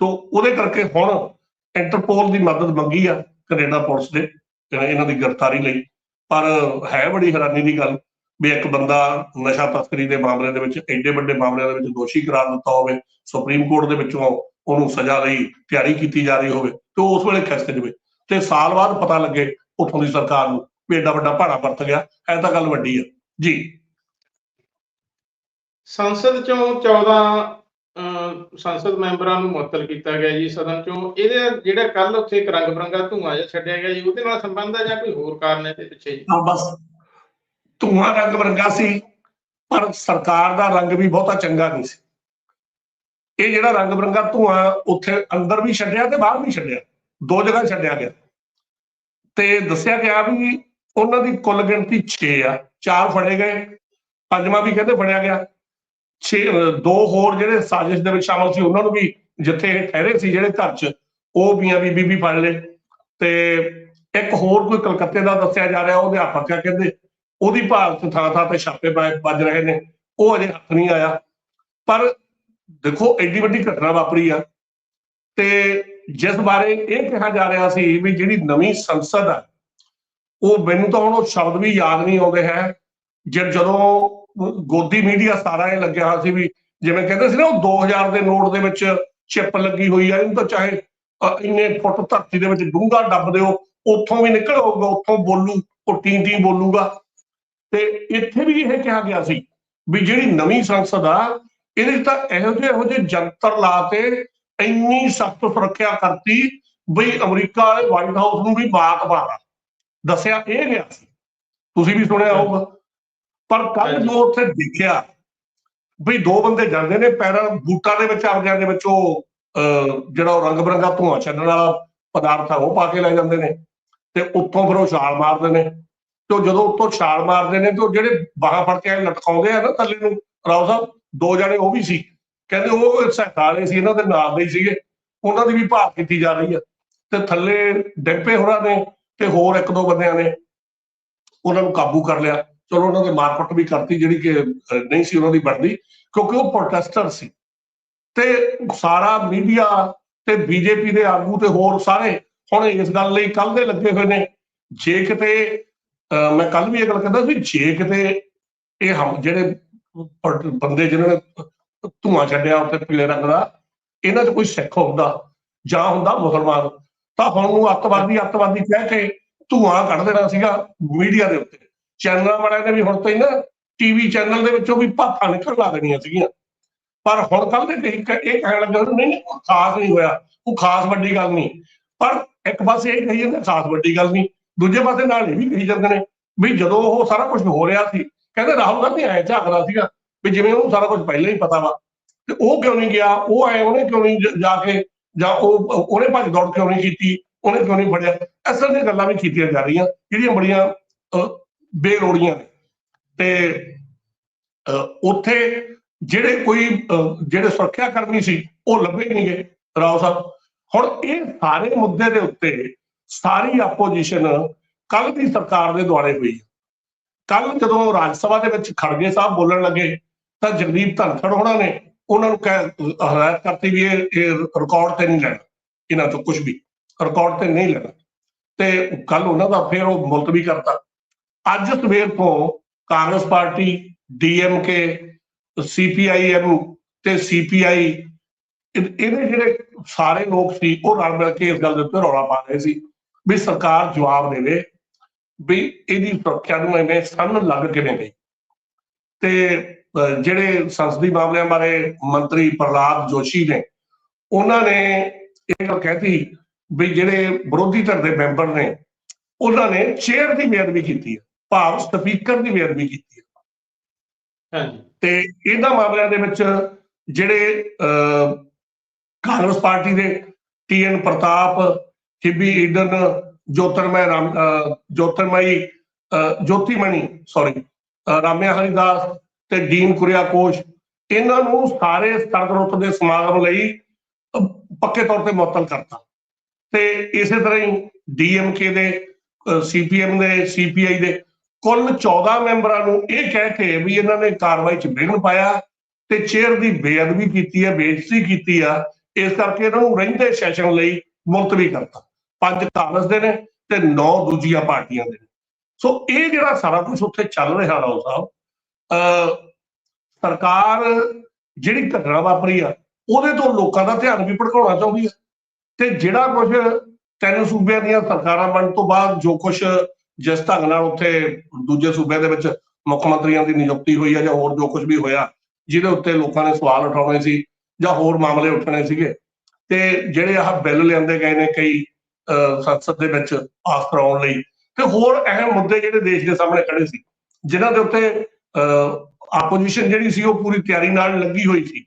ਤੋਂ ਉਹਦੇ ਕਰਕੇ ਹੁਣ ਇੰਟਰਪੋਲ ਦੀ ਮਦਦ ਮੰਗੀ ਆ ਕੈਨੇਡਾ ਪੁਲਿਸ ਨੇ ਇਹਨਾਂ ਦੀ ਗ੍ਰਿਫਤਾਰੀ ਲਈ। ਪਰ ਹੈ ਬੜੀ ਹੈਰਾਨੀ ਦੀ ਗੱਲ ਵੀ ਇੱਕ ਬੰਦਾ ਨਸ਼ਾ ਤਸਕਰੀ ਦੇ ਮਾਮਲੇ ਦੇ ਵਿੱਚ, ਐਡੇ ਵੱਡੇ ਮਾਮਲਿਆਂ ਦੇ ਵਿੱਚ ਦੋਸ਼ੀ ਕਰਾਰ ਦਿੱਤਾ ਹੋਵੇ ਸੁਪਰੀਮ ਕੋਰਟ ਦੇ ਵਿੱਚੋਂ ਉਹਨੂੰ ਸਜ਼ਾ ਲਈ ਤਿਆਰੀ ਕੀਤੀ ਜਾ ਰਹੀ ਹੋਵੇ ਤੇ ਉਸ ਵੇਲੇ ਖਿਸਕ ਜਵੇ। ਤੇ ਸਾਲ ਬਾਅਦ ਪਤਾ ਲੱਗੇ ਉੱਥੋਂ ਦੀ ਸਰਕਾਰ ਨੂੰ ਵੀ ਐਡਾ ਵੱਡਾ ਭਾੜਾ ਵਰਤ ਗਿਆ। ਐ ਤਾਂ ਗੱਲ ਵੱਡੀ ਆ। ਜੀ। ਸੰਸਦ ਚੋਂ 14 ਅਹ, ਸੰਸਦ ਮੈਂਬਰਾਂ ਨੂੰ ਮੁਅੱਤਲ ਕੀਤਾ ਗਿਆ ਜੀ ਸਦਨ ਚੋਂ। ਇਹਦੇ ਜਿਹੜਾ ਕੱਲ ਉੱਥੇ ਰੰਗ ਬਰੰਗਾ ਧੂੰਆਂ ਜਿਹਾ ਛੱਡਿਆ ਗਿਆ ਜੀ ਉਹਦੇ ਨਾਲ ਸੰਬੰਧ ਹੈ ਜਾਂ ਕੋਈ ਹੋਰ ਕਾਰਨ ਹੈ ਤੇ ਪਿੱਛੇ ਜੀ? ਤਾਂ ਬਸ। ਧੂਆਂ ਰੰਗ ਬਰੰਗਾ ਸੀ ਪਰ ਸਰਕਾਰ ਦਾ ਰੰਗ ਵੀ ਬਹੁਤਾ ਚੰਗਾ ਨਹੀਂ ਸੀ। ਇਹ ਜਿਹੜਾ ਰੰਗ ਬਰੰਗਾ ਧੂਆਂ ਉੱਥੇ ਅੰਦਰ ਵੀ ਛੱਡਿਆ ਤੇ ਬਾਹਰ ਵੀ ਛੱਡਿਆ, ਦੋ ਜਗ੍ਹਾ ਛੱਡਿਆ ਗਿਆ। ਤੇ ਦੱਸਿਆ ਗਿਆ ਵੀ ਉਹਨਾਂ ਦੀ ਕੁੱਲ ਗਿਣਤੀ 6 ਆ, ਚਾਰ ਫੜੇ ਗਏ, ਪੰਜਵਾਂ ਵੀ ਕਹਿੰਦੇ ਫੜਿਆ ਗਿਆ। 6 ਦੋ ਹੋਰ ਜਿਹੜੇ ਸਾਜ਼ਿਸ਼ ਦੇ ਵਿੱਚ ਸ਼ਾਮਲ ਸੀ, ਉਹਨਾਂ ਨੂੰ ਵੀ ਜਿੱਥੇ ਇਹ ਠਹਿਰੇ ਸੀ ਜਿਹੜੇ ਘਰ 'ਚ, ਉਹ ਬੀਆਂ ਬੀਬੀ ਵੀ ਫੜ ਲਏ। ਤੇ ਇੱਕ ਹੋਰ ਕੋਈ ਕਲਕੱਤੇ ਦਾ ਦੱਸਿਆ ਜਾ ਰਿਹਾ ਉਹ ਅਧਿਆਪਕ ਆ ਕਹਿੰਦੇ ਉਹਦੀ ਭਾਲ ਤੇ ਥਾਂ ਥਾਂ ਤੇ ਛਾਪੇ ਵੱਜ ਰਹੇ ਨੇ, ਉਹ ਅਜੇ ਹੱਥ ਨਹੀਂ ਆਇਆ। ਪਰ ਦੇਖੋ, ਐਡੀ ਵੱਡੀ ਘਟਨਾ ਵਾਪਰੀ ਆ। ਤੇ ਜਿਸ ਬਾਰੇ ਇਹ ਕਿਹਾ ਜਾ ਰਿਹਾ ਸੀ ਵੀ ਜਿਹੜੀ ਨਵੀਂ ਸੰਸਦ ਆ, ਉਹ ਮੈਨੂੰ ਤਾਂ ਹੁਣ ਉਹ ਸ਼ਬਦ ਵੀ ਯਾਦ ਨਹੀਂ ਆਉਂਦੇ ਹੈ। ਜਦ ਜਦੋਂ ਗੋਦੀ ਮੀਡੀਆ ਸਾਰਾ ਇਹ ਲੱਗਿਆ ਹੋਇਆ ਸੀ ਵੀ ਜਿਵੇਂ ਕਹਿੰਦੇ ਸੀ ਨਾ, ਉਹ 2000 ਦੇ ਨੋਟ ਦੇ ਵਿੱਚ ਚਿੱਪ ਲੱਗੀ ਹੋਈ ਆ। ਇਹਨੂੰ ਤਾਂ ਚਾਹੇ ਇੰਨੇ ਫੁੱਟ ਧਰਤੀ ਦੇ ਵਿੱਚ ਡੂੰਘਾ ਡੱਬ ਦਿਓ, ਉੱਥੋਂ ਵੀ ਨਿਕਲ ਆਊਗਾ, ਉੱਥੋਂ ਬੋਲੂ, ਉਹ ਟੀ ਟੀ ਬੋਲੂਗਾ। ਤੇ ਇੱਥੇ ਵੀ ਇਹ ਕਿਹਾ ਗਿਆ ਸੀ ਵੀ ਜਿਹੜੀ ਨਵੀਂ ਸੰਸਦ ਆ ਇਹਦੇ 'ਚ ਤਾਂ ਇਹੋ ਜਿਹੇ ਇਹੋ ਜਿਹੇ ਜੰਤਰ ਲਾ ਤੇ ਇੰਨੀ ਸਖਤ ਸੁਰੱਖਿਆ ਕਰਤੀ ਬਈ ਅਮਰੀਕਾ ਵਾਲੇ ਵਾਈਟ ਹਾਊਸ ਨੂੰ ਵੀ ਬਾਤ ਮਾਰਾ ਦੱਸਿਆ ਇਹ ਗਿਆ ਸੀ। ਤੁਸੀਂ ਵੀ ਸੁਣਿਆ ਹੋਊਗਾ। ਪਰ ਕੱਲ। ਜੋ ਉੱਥੇ ਦੇਖਿਆ ਬਈ ਦੋ ਬੰਦੇ ਜਾਂਦੇ ਨੇ ਪੈਰਾਂ ਬੂਟਾਂ ਦੇ ਵਿੱਚ ਆਪਦਿਆਂ ਦੇ ਵਿੱਚ ਉਹ ਜਿਹੜਾ ਉਹ ਰੰਗ ਬਰੰਗਾ ਧੂਆਂ ਛੱਡਣ ਵਾਲਾ ਪਦਾਰਥ ਆ ਉਹ ਪਾ ਕੇ ਲੈ ਜਾਂਦੇ ਨੇ ਤੇ ਉੱਥੋਂ ਫਿਰ ਉਹ ਛਾਲ ਮਾਰਦੇ ਨੇ ਤੇ ਜਦੋਂ ਉੱਤੋਂ ਛਾਲ ਮਾਰਦੇ ਨੇ ਤੇ ਉਹ ਜਿਹੜੇ ਬਾਹਾਂ ਫੜ ਕੇ ਲਟਕਾਉਂਦੇ ਆ ਨਾ ਥੱਲੇ ਨੂੰ ਰਾਓ ਸਾਹਿਬ ਦੋ ਜਣੇ ਉਹ ਵੀ ਸੀ। ਕਹਿੰਦੇ ਉਹ ਸਹਾਇਤਾ ਸੀ ਇਹਨਾਂ ਦੇ ਨਾਲ ਦੇ ਸੀਗੇ। ਉਹਨਾਂ ਦੀ ਵੀ ਭਾਲ ਕੀਤੀ ਜਾ ਰਹੀ ਆ। ਤੇ ਥੱਲੇ ਡੈਂਪੇ ਹੋਰਾਂ ਨੇ ਤੇ ਹੋਰ ਇੱਕ ਦੋ ਬੰਦਿਆਂ ਨੇ ਉਹਨਾਂ ਨੂੰ ਕਾਬੂ ਕਰ ਲਿਆ। ਚਲੋ ਉਹਨਾਂ ਦੇ ਮਾਰਕਟ ਵੀ ਕਰਤੀ ਜਿਹੜੀ ਕਿ ਨਹੀਂ ਸੀ ਉਹਨਾਂ ਦੀ ਬਣਦੀ ਕਿਉਂਕਿ ਉਹ ਪ੍ਰੋਟੈਸਟਰ ਸੀ। ਤੇ ਸਾਰਾ ਮੀਡੀਆ ਤੇ ਬੀਜੇਪੀ ਦੇ ਆਗੂ ਤੇ ਹੋਰ ਸਾਰੇ ਹੁਣ ਇਸ ਗੱਲ ਲਈ ਕੱਲ ਦੇ ਲੱਗੇ ਹੋਏ ਨੇ। ਜੇ ਕਿਤੇ ਅਹ, ਮੈਂ ਕੱਲ ਵੀ ਇਹ ਗੱਲ ਕਹਿੰਦਾ ਸੀ ਜੇ ਕਿਤੇ ਇਹ ਹਮ ਜਿਹੜੇ ਬੰਦੇ ਜਿਨ੍ਹਾਂ ਨੇ ਧੂਆਂ ਛੱਡਿਆ ਉੱਤੇ ਪੀਲੇ ਰੰਗ ਦਾ, ਇਹਨਾਂ 'ਚ ਕੋਈ ਸਿੱਖ ਹੁੰਦਾ, ਜਾਂ ਹੁੰਦਾ ਮੁਸਲਮਾਨ, ਤਾਂ ਹੁਣ ਨੂੰ ਅੱਤਵਾਦੀ ਅੱਤਵਾਦੀ ਕਹਿ ਕੇ ਧੂਆਂ ਕੱਢ ਦੇਣਾ ਸੀਗਾ ਮੀਡੀਆ ਦੇ ਉੱਤੇ। ਚੈਨਲਾਂ ਵਾਲਿਆਂ ਨੇ ਵੀ ਹੁਣ ਤਾਂ ਹੀ ਨਾ ਟੀਵੀ ਚੈਨਲ ਦੇ ਵਿੱਚੋਂ ਵੀ ਭਾਫਾਂ ਨਿਕਲ ਲਾ ਦੇਣੀਆਂ ਸੀਗੀਆਂ। ਪਰ ਹੁਣ ਕੱਲ ਦੇ ਇਹ ਇਹ ਕਹਿਣ ਲੱਗੇ ਨਹੀਂ ਨਹੀਂ, ਉਹ ਖਾਸ ਨਹੀਂ ਹੋਇਆ, ਉਹ ਖਾਸ ਵੱਡੀ ਗੱਲ ਨਹੀਂ। ਪਰ ਇੱਕ ਪਾਸੇ ਇਹ ਕਹੀ ਜਾਂਦੇ ਖਾਸ ਵੱਡੀ ਗੱਲ ਨਹੀਂ, ਦੂਜੇ ਪਾਸੇ ਨਾਲ ਇਹ ਵੀ ਕਹੀ ਜਾਂਦੇ ਨੇ ਵੀ ਜਦੋਂ ਉਹ ਸਾਰਾ ਕੁਝ ਹੋ ਰਿਹਾ ਸੀ ਕਹਿੰਦੇ ਰਾਹੁਲ ਗਾਂਧੀ ਐ ਝਾਕਦਾ ਸੀਗਾ ਵੀ ਜਿਵੇਂ ਉਹਨੂੰ ਸਾਰਾ ਕੁਝ ਪਹਿਲਾਂ ਹੀ ਪਤਾ ਵਾ। ਤੇ ਉਹ ਕਿਉਂ ਨਹੀਂ ਗਿਆ? ਉਹ ਐ ਉਹਨੇ ਕਿਉਂ ਨਹੀਂ ਜਾ ਕੇ ਜਾਂ ਉਹ ਉਹਨੇ ਭੱਜ ਦੌੜ ਕਿਉਂ ਨਹੀਂ ਕੀਤੀ? ਉਹਨੇ ਕਿਉਂ ਨਹੀਂ ਫੜਿਆ? ਇਸ ਤਰ੍ਹਾਂ ਦੀਆਂ ਗੱਲਾਂ ਵੀ ਕੀਤੀਆਂ ਜਾ ਰਹੀਆਂ ਜਿਹੜੀਆਂ ਬੜੀਆਂ ਅਹ, ਬੇਲੋੜੀਆਂ ਨੇ। ਤੇ ਅਹ, ਉੱਥੇ ਜਿਹੜੇ ਕੋਈ ਅਹ, ਜਿਹੜੇ ਸੁਰੱਖਿਆ ਕਰਮੀ ਸੀ ਉਹ ਲੱਭੇ ਨਹੀਂ ਗਏ ਰਾਓ ਸਾਹਿਬ। ਹੁਣ ਇਹ ਸਾਰੇ ਮੁੱਦੇ ਦੇ ਉੱਤੇ ਸਾਰੀ ਆਪੋਜੀਸ਼ਨ ਕੱਲ ਦੀ ਸਰਕਾਰ ਦੇ ਦੁਆਲੇ ਹੋਈ ਕੱਲ ਜਦੋਂ ਰਾਜ ਸਭਾ ਦੇ ਵਿੱਚ ਖੜਗੇ ਸਾਹਿਬ ਬੋਲਣ ਲੱਗੇ, ਤਾਂ ਜਗਦੀਪ ਧਨਖੜ ਹੋਣਾ ਨੇ, ਉਹਨਾਂ ਨੂੰ ਕਹਿ, ਹਦਾਇਤ ਕਰਤੀ ਵੀ ਇਹ ਰਿਕਾਰਡ ਤੇ ਨਹੀਂ ਲੈਣਾ, ਇਹਨਾਂ ਤੋਂ ਕੁਝ ਵੀ ਰਿਕਾਰਡ ਤੇ ਨਹੀਂ ਲੈਣਾ। ਤੇ ਕੱਲ ਉਹਨਾਂ ਦਾ ਫਿਰ ਉਹ ਮੁਲਤਵੀ ਕਰਤਾ। ਅੱਜ ਸਵੇਰ ਤੋਂ ਕਾਂਗਰਸ ਪਾਰਟੀ, ਡੀਐਮਕੇ ਸੀਪੀਆਈਐਮ ਤੇ ਸੀਪੀਆਈ ਇਹਦੇ ਜਿਹੜੇ ਸਾਰੇ ਲੋਕ ਸੀ, ਉਹ ਰਲ ਮਿਲ ਕੇ ਇਸ ਗੱਲ ਦੇ ਉੱਤੇ ਰੌਲਾ ਪਾ ਰਹੇ ਸੀ ਵੀ ਸਰਕਾਰ ਜਵਾਬ ਦੇਵੇ। ਵੀ ਇਹਦੀ ਸੁਰੱਖਿਆ ਨੂੰ ਐਵੇਂ ਸੰਨ ਲੱਗ ਕਿਵੇਂ ਗਈ? ਤੇ ਜਿਹੜੇ ਸੰਸਦੀ ਮਾਮਲਿਆਂ ਬਾਰੇ ਮੰਤਰੀ ਪ੍ਰਹਲਾਦ ਜੋਸ਼ੀ ਨੇ ਉਹਨਾਂ ਨੇ ਇਹ ਗੱਲ ਕਹਿਤੀ ਵੀ ਜਿਹੜੇ ਵਿਰੋਧੀ ਧਿਰ ਦੇ ਮੈਂਬਰ ਨੇ ਉਹਨਾਂ ਨੇ ਚੇਅਰ ਦੀ ਬੇਅਦਬੀ ਕੀਤੀ ਹੈ ਭਾਵ ਸਪੀਕਰ ਦੀ ਬੇਅਦਬੀ ਕੀਤੀ ਹੈ। ਹਾਂਜੀ। ਤੇ ਇਹਨਾਂ ਮਾਮਲਿਆਂ ਦੇ ਵਿੱਚ ਜਿਹੜੇ ਕਾਂਗਰਸ ਪਾਰਟੀ ਦੇ ਟੀਐਨ ਪ੍ਰਤਾਪ ਟਿੱਬੀ ਈਡਨ ਜੋਤਰਮੈ ਰਾਮ ਅਹ, ਜੋਤਰਮਈ ਅਹ, ਜੋਤੀਮਣੀ ਸੌਰੀ ਰਾਮਿਆ ਹਰੀਦਾਸ ਤੇ ਡੀਨ ਕੁਰਿਆ ਕੋਸ਼ ਇਹਨਾਂ ਨੂੰ ਸਾਰੇ ਸਰਦ ਰੁੱਤ ਦੇ ਸਮਾਗਮ ਲਈ ਪੱਕੇ ਤੌਰ ਤੇ ਮੁਅੱਤਲ ਕਰਤਾ। ਤੇ ਇਸੇ ਤਰ੍ਹਾਂ ਹੀ ਡੀਐਮਕੇ ਦੇ ਸੀਪੀਐਮ ਦੇ ਸੀਪੀਆਈ ਦੇ ਕੁੱਲ 14 ਮੈਂਬਰਾਂ ਨੂੰ ਇਹ ਕਹਿ ਕੇ ਵੀ ਇਹਨਾਂ ਨੇ ਕਾਰਵਾਈ 'ਚ ਵਿਘਨ ਪਾਇਆ ਤੇ ਚੇਅਰ ਦੀ ਬੇਅਦਬੀ ਕੀਤੀ ਹੈ ਬੇਇੱਜ਼ਤੀ ਕੀਤੀ ਆ ਇਸ ਕਰਕੇ ਇਹਨਾਂ ਨੂੰ ਰਹਿੰਦੇ ਸੈਸ਼ਨ ਲਈ ਮੁਲਤਵੀ ਕਰਤਾ। ਪੰਜ ਕਾਂਗਰਸ ਦੇ ਨੇ ਤੇ ਨੌ ਦੂਜੀਆਂ ਪਾਰਟੀਆਂ ਦੇ ਨੇ। ਸੋ ਇਹ ਜਿਹੜਾ ਸਾਰਾ ਕੁਝ ਉੱਥੇ ਚੱਲ ਰਿਹਾ ਰਾਓ ਸਾਹਿਬ, ਅਹ ਸਰਕਾਰ ਜਿਹੜੀ ਘਟਨਾ ਵਾਪਰੀ ਆ, ਉਹਦੇ ਤੋਂ ਲੋਕਾਂ ਦਾ ਧਿਆਨ ਵੀ ਭੜਕਾਉਣਾ ਚਾਹੁੰਦੀ ਹੈ ਤੇ ਜਿਹੜਾ ਕੁਝ ਤਿੰਨ ਸੂਬਿਆਂ ਦੀਆਂ ਸਰਕਾਰਾਂ ਬਣਨ ਤੋਂ ਬਾਅਦ ਜੋ ਕੁਝ ਜਿਸ ਢੰਗ ਨਾਲ ਉੱਥੇ ਦੂਜੇ ਸੂਬਿਆਂ ਦੇ ਵਿੱਚ ਮੁੱਖ ਮੰਤਰੀਆਂ ਦੀ ਨਿਯੁਕਤੀ ਹੋਈ ਹੈ ਜਾਂ ਹੋਰ ਜੋ ਕੁਝ ਵੀ ਹੋਇਆ, ਜਿਹਦੇ ਉੱਤੇ ਲੋਕਾਂ ਨੇ ਸਵਾਲ ਉਠਾਉਣੇ ਸੀ ਜਾਂ ਹੋਰ ਮਾਮਲੇ ਉੱਠਣੇ ਸੀਗੇ। ਤੇ ਜਿਹੜੇ ਆਹ ਬਿੱਲ ਲਿਆਂਦੇ ਗਏ ਨੇ ਕਈ ਸੰਸਦ ਦੇ ਵਿੱਚ ਪਾਸ ਕਰਾਉਣ ਲਈ। ਤੇ ਹੋਰ ਅਹਿਮ ਮੁੱਦੇ ਜਿਹੜੇ ਦੇਸ਼ ਦੇ ਸਾਹਮਣੇ ਖੜੇ ਸੀ ਜਿਨ੍ਹਾਂ ਦੇ ਉੱਤੇ ਆਪੋਜੀਸ਼ਨ ਜਿਹੜੀ ਸੀ ਉਹ ਪੂਰੀ ਤਿਆਰੀ ਨਾਲ ਲੱਗੀ ਹੋਈ ਸੀ।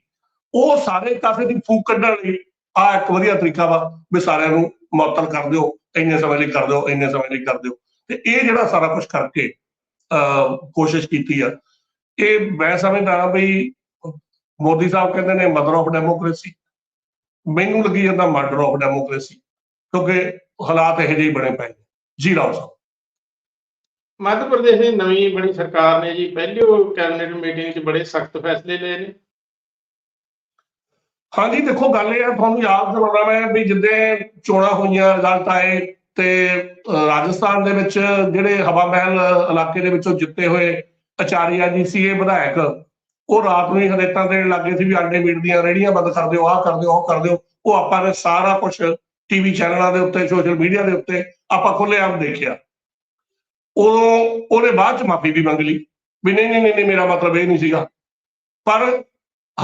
ਉਹ ਸਾਰੇ ਕਾਸੇ ਦੀ ਫੂਕ ਕੱਢਣ ਲਈ ਆ ਇੱਕ ਵਧੀਆ ਤਰੀਕਾ ਵਾ ਵੀ ਸਾਰਿਆਂ ਨੂੰ ਮੁਅੱਤਲ ਕਰ ਦਿਓ ਇੰਨੇ ਸਮੇਂ ਲਈ ਕਰ ਦਿਓ ਇੰਨੇ ਸਮੇਂ ਲਈ ਕਰ ਦਿਓ। ਤੇ ਇਹ ਜਿਹੜਾ ਸਾਰਾ ਕੁਝ ਕਰਕੇ ਅਹ, ਕੋਸ਼ਿਸ਼ ਕੀਤੀ ਆ। ਇਹ ਮੈਂ ਸਮਝਦਾ ਵੀ ਮੋਦੀ ਸਾਹਿਬ ਕਹਿੰਦੇ ਨੇ ਮਦਰ ਆਫ ਡੈਮੋਕ੍ਰੇਸੀ ਮੈਨੂੰ ਲੱਗੀ ਜਾਂਦਾ ਮਰਡਰ ਆਫ ਡੈਮੋਕ੍ਰੇਸੀ ਕਿਉਂਕਿ ਹਾਲਾਤ ਇਹੋ ਜਿਹੇ ਬਣੇ ਪਏ ਨੇ। ਜੀ ਰਾਓ ਸਾਹਿਬ। ਮੱਧ ਪ੍ਰਦੇਸ਼ ਦੀ ਨਵੀਂ ਬਣੀ ਸਰਕਾਰ ਨੇ ਜੀ ਪਹਿਲੀ ਕੈਬਨਿਟ ਮੀਟਿੰਗ 'ਚ ਬੜੇ ਸਖਤ ਫੈਸਲੇ ਲਏ ਨੇ। ਹਾਂਜੀ ਦੇਖੋ ਗੱਲ ਇਹ ਆ ਤੁਹਾਨੂੰ ਯਾਦ ਕਰਾਉਣਾ ਮੈਂ ਵੀ ਜਿੱਦੇ ਚੋਣਾਂ ਹੋਈਆਂ ਰਿਜ਼ਲਟ ਆਏ ਤੇ ਰਾਜਸਥਾਨ ਦੇ ਵਿੱਚ ਜਿਹੜੇ ਹਵਾ ਮਹਿਲ ਇਲਾਕੇ ਦੇ ਵਿੱਚੋਂ ਜਿੱਤੇ ਹੋਏ ਆਚਾਰੀਆ ਜੀ ਸੀ ਇਹ ਵਿਧਾਇਕ ਉਹ ਰਾਤ ਨੂੰ ਹੀ ਹਦਾਇਤਾਂ ਦੇਣ ਲੱਗੇ ਸੀ ਵੀ ਆਂਡੇ ਮੀਟ ਦੀਆਂ ਰੇੜੀਆਂ ਬੰਦ ਕਰ ਦਿਓ ਆਹ ਕਰ ਦਿਓ ਉਹ ਕਰ ਦਿਓ ਉਹ ਆਪਾਂ ਨੇ ਸਾਰਾ ਕੁਝ ਟੀਵੀ ਚੈਨਲਾਂ ਦੇ ਉੱਤੇ ਸੋਸ਼ਲ ਮੀਡੀਆ ਦੇ ਉੱਤੇ ਆਪਾਂ ਖੁੱਲ੍ਹੇਆਮ ਦੇਖਿਆ। ਉਦੋਂ ਉਹਨੇ ਬਾਅਦ ਚ ਮਾਫੀ ਵੀ ਮੰਗ ਲਈ। ਵੀ ਨਹੀਂ ਨਹੀਂ ਨਹੀਂ ਮੇਰਾ ਮਤਲਬ ਇਹ ਨਹੀਂ ਸੀਗਾ। ਪਰ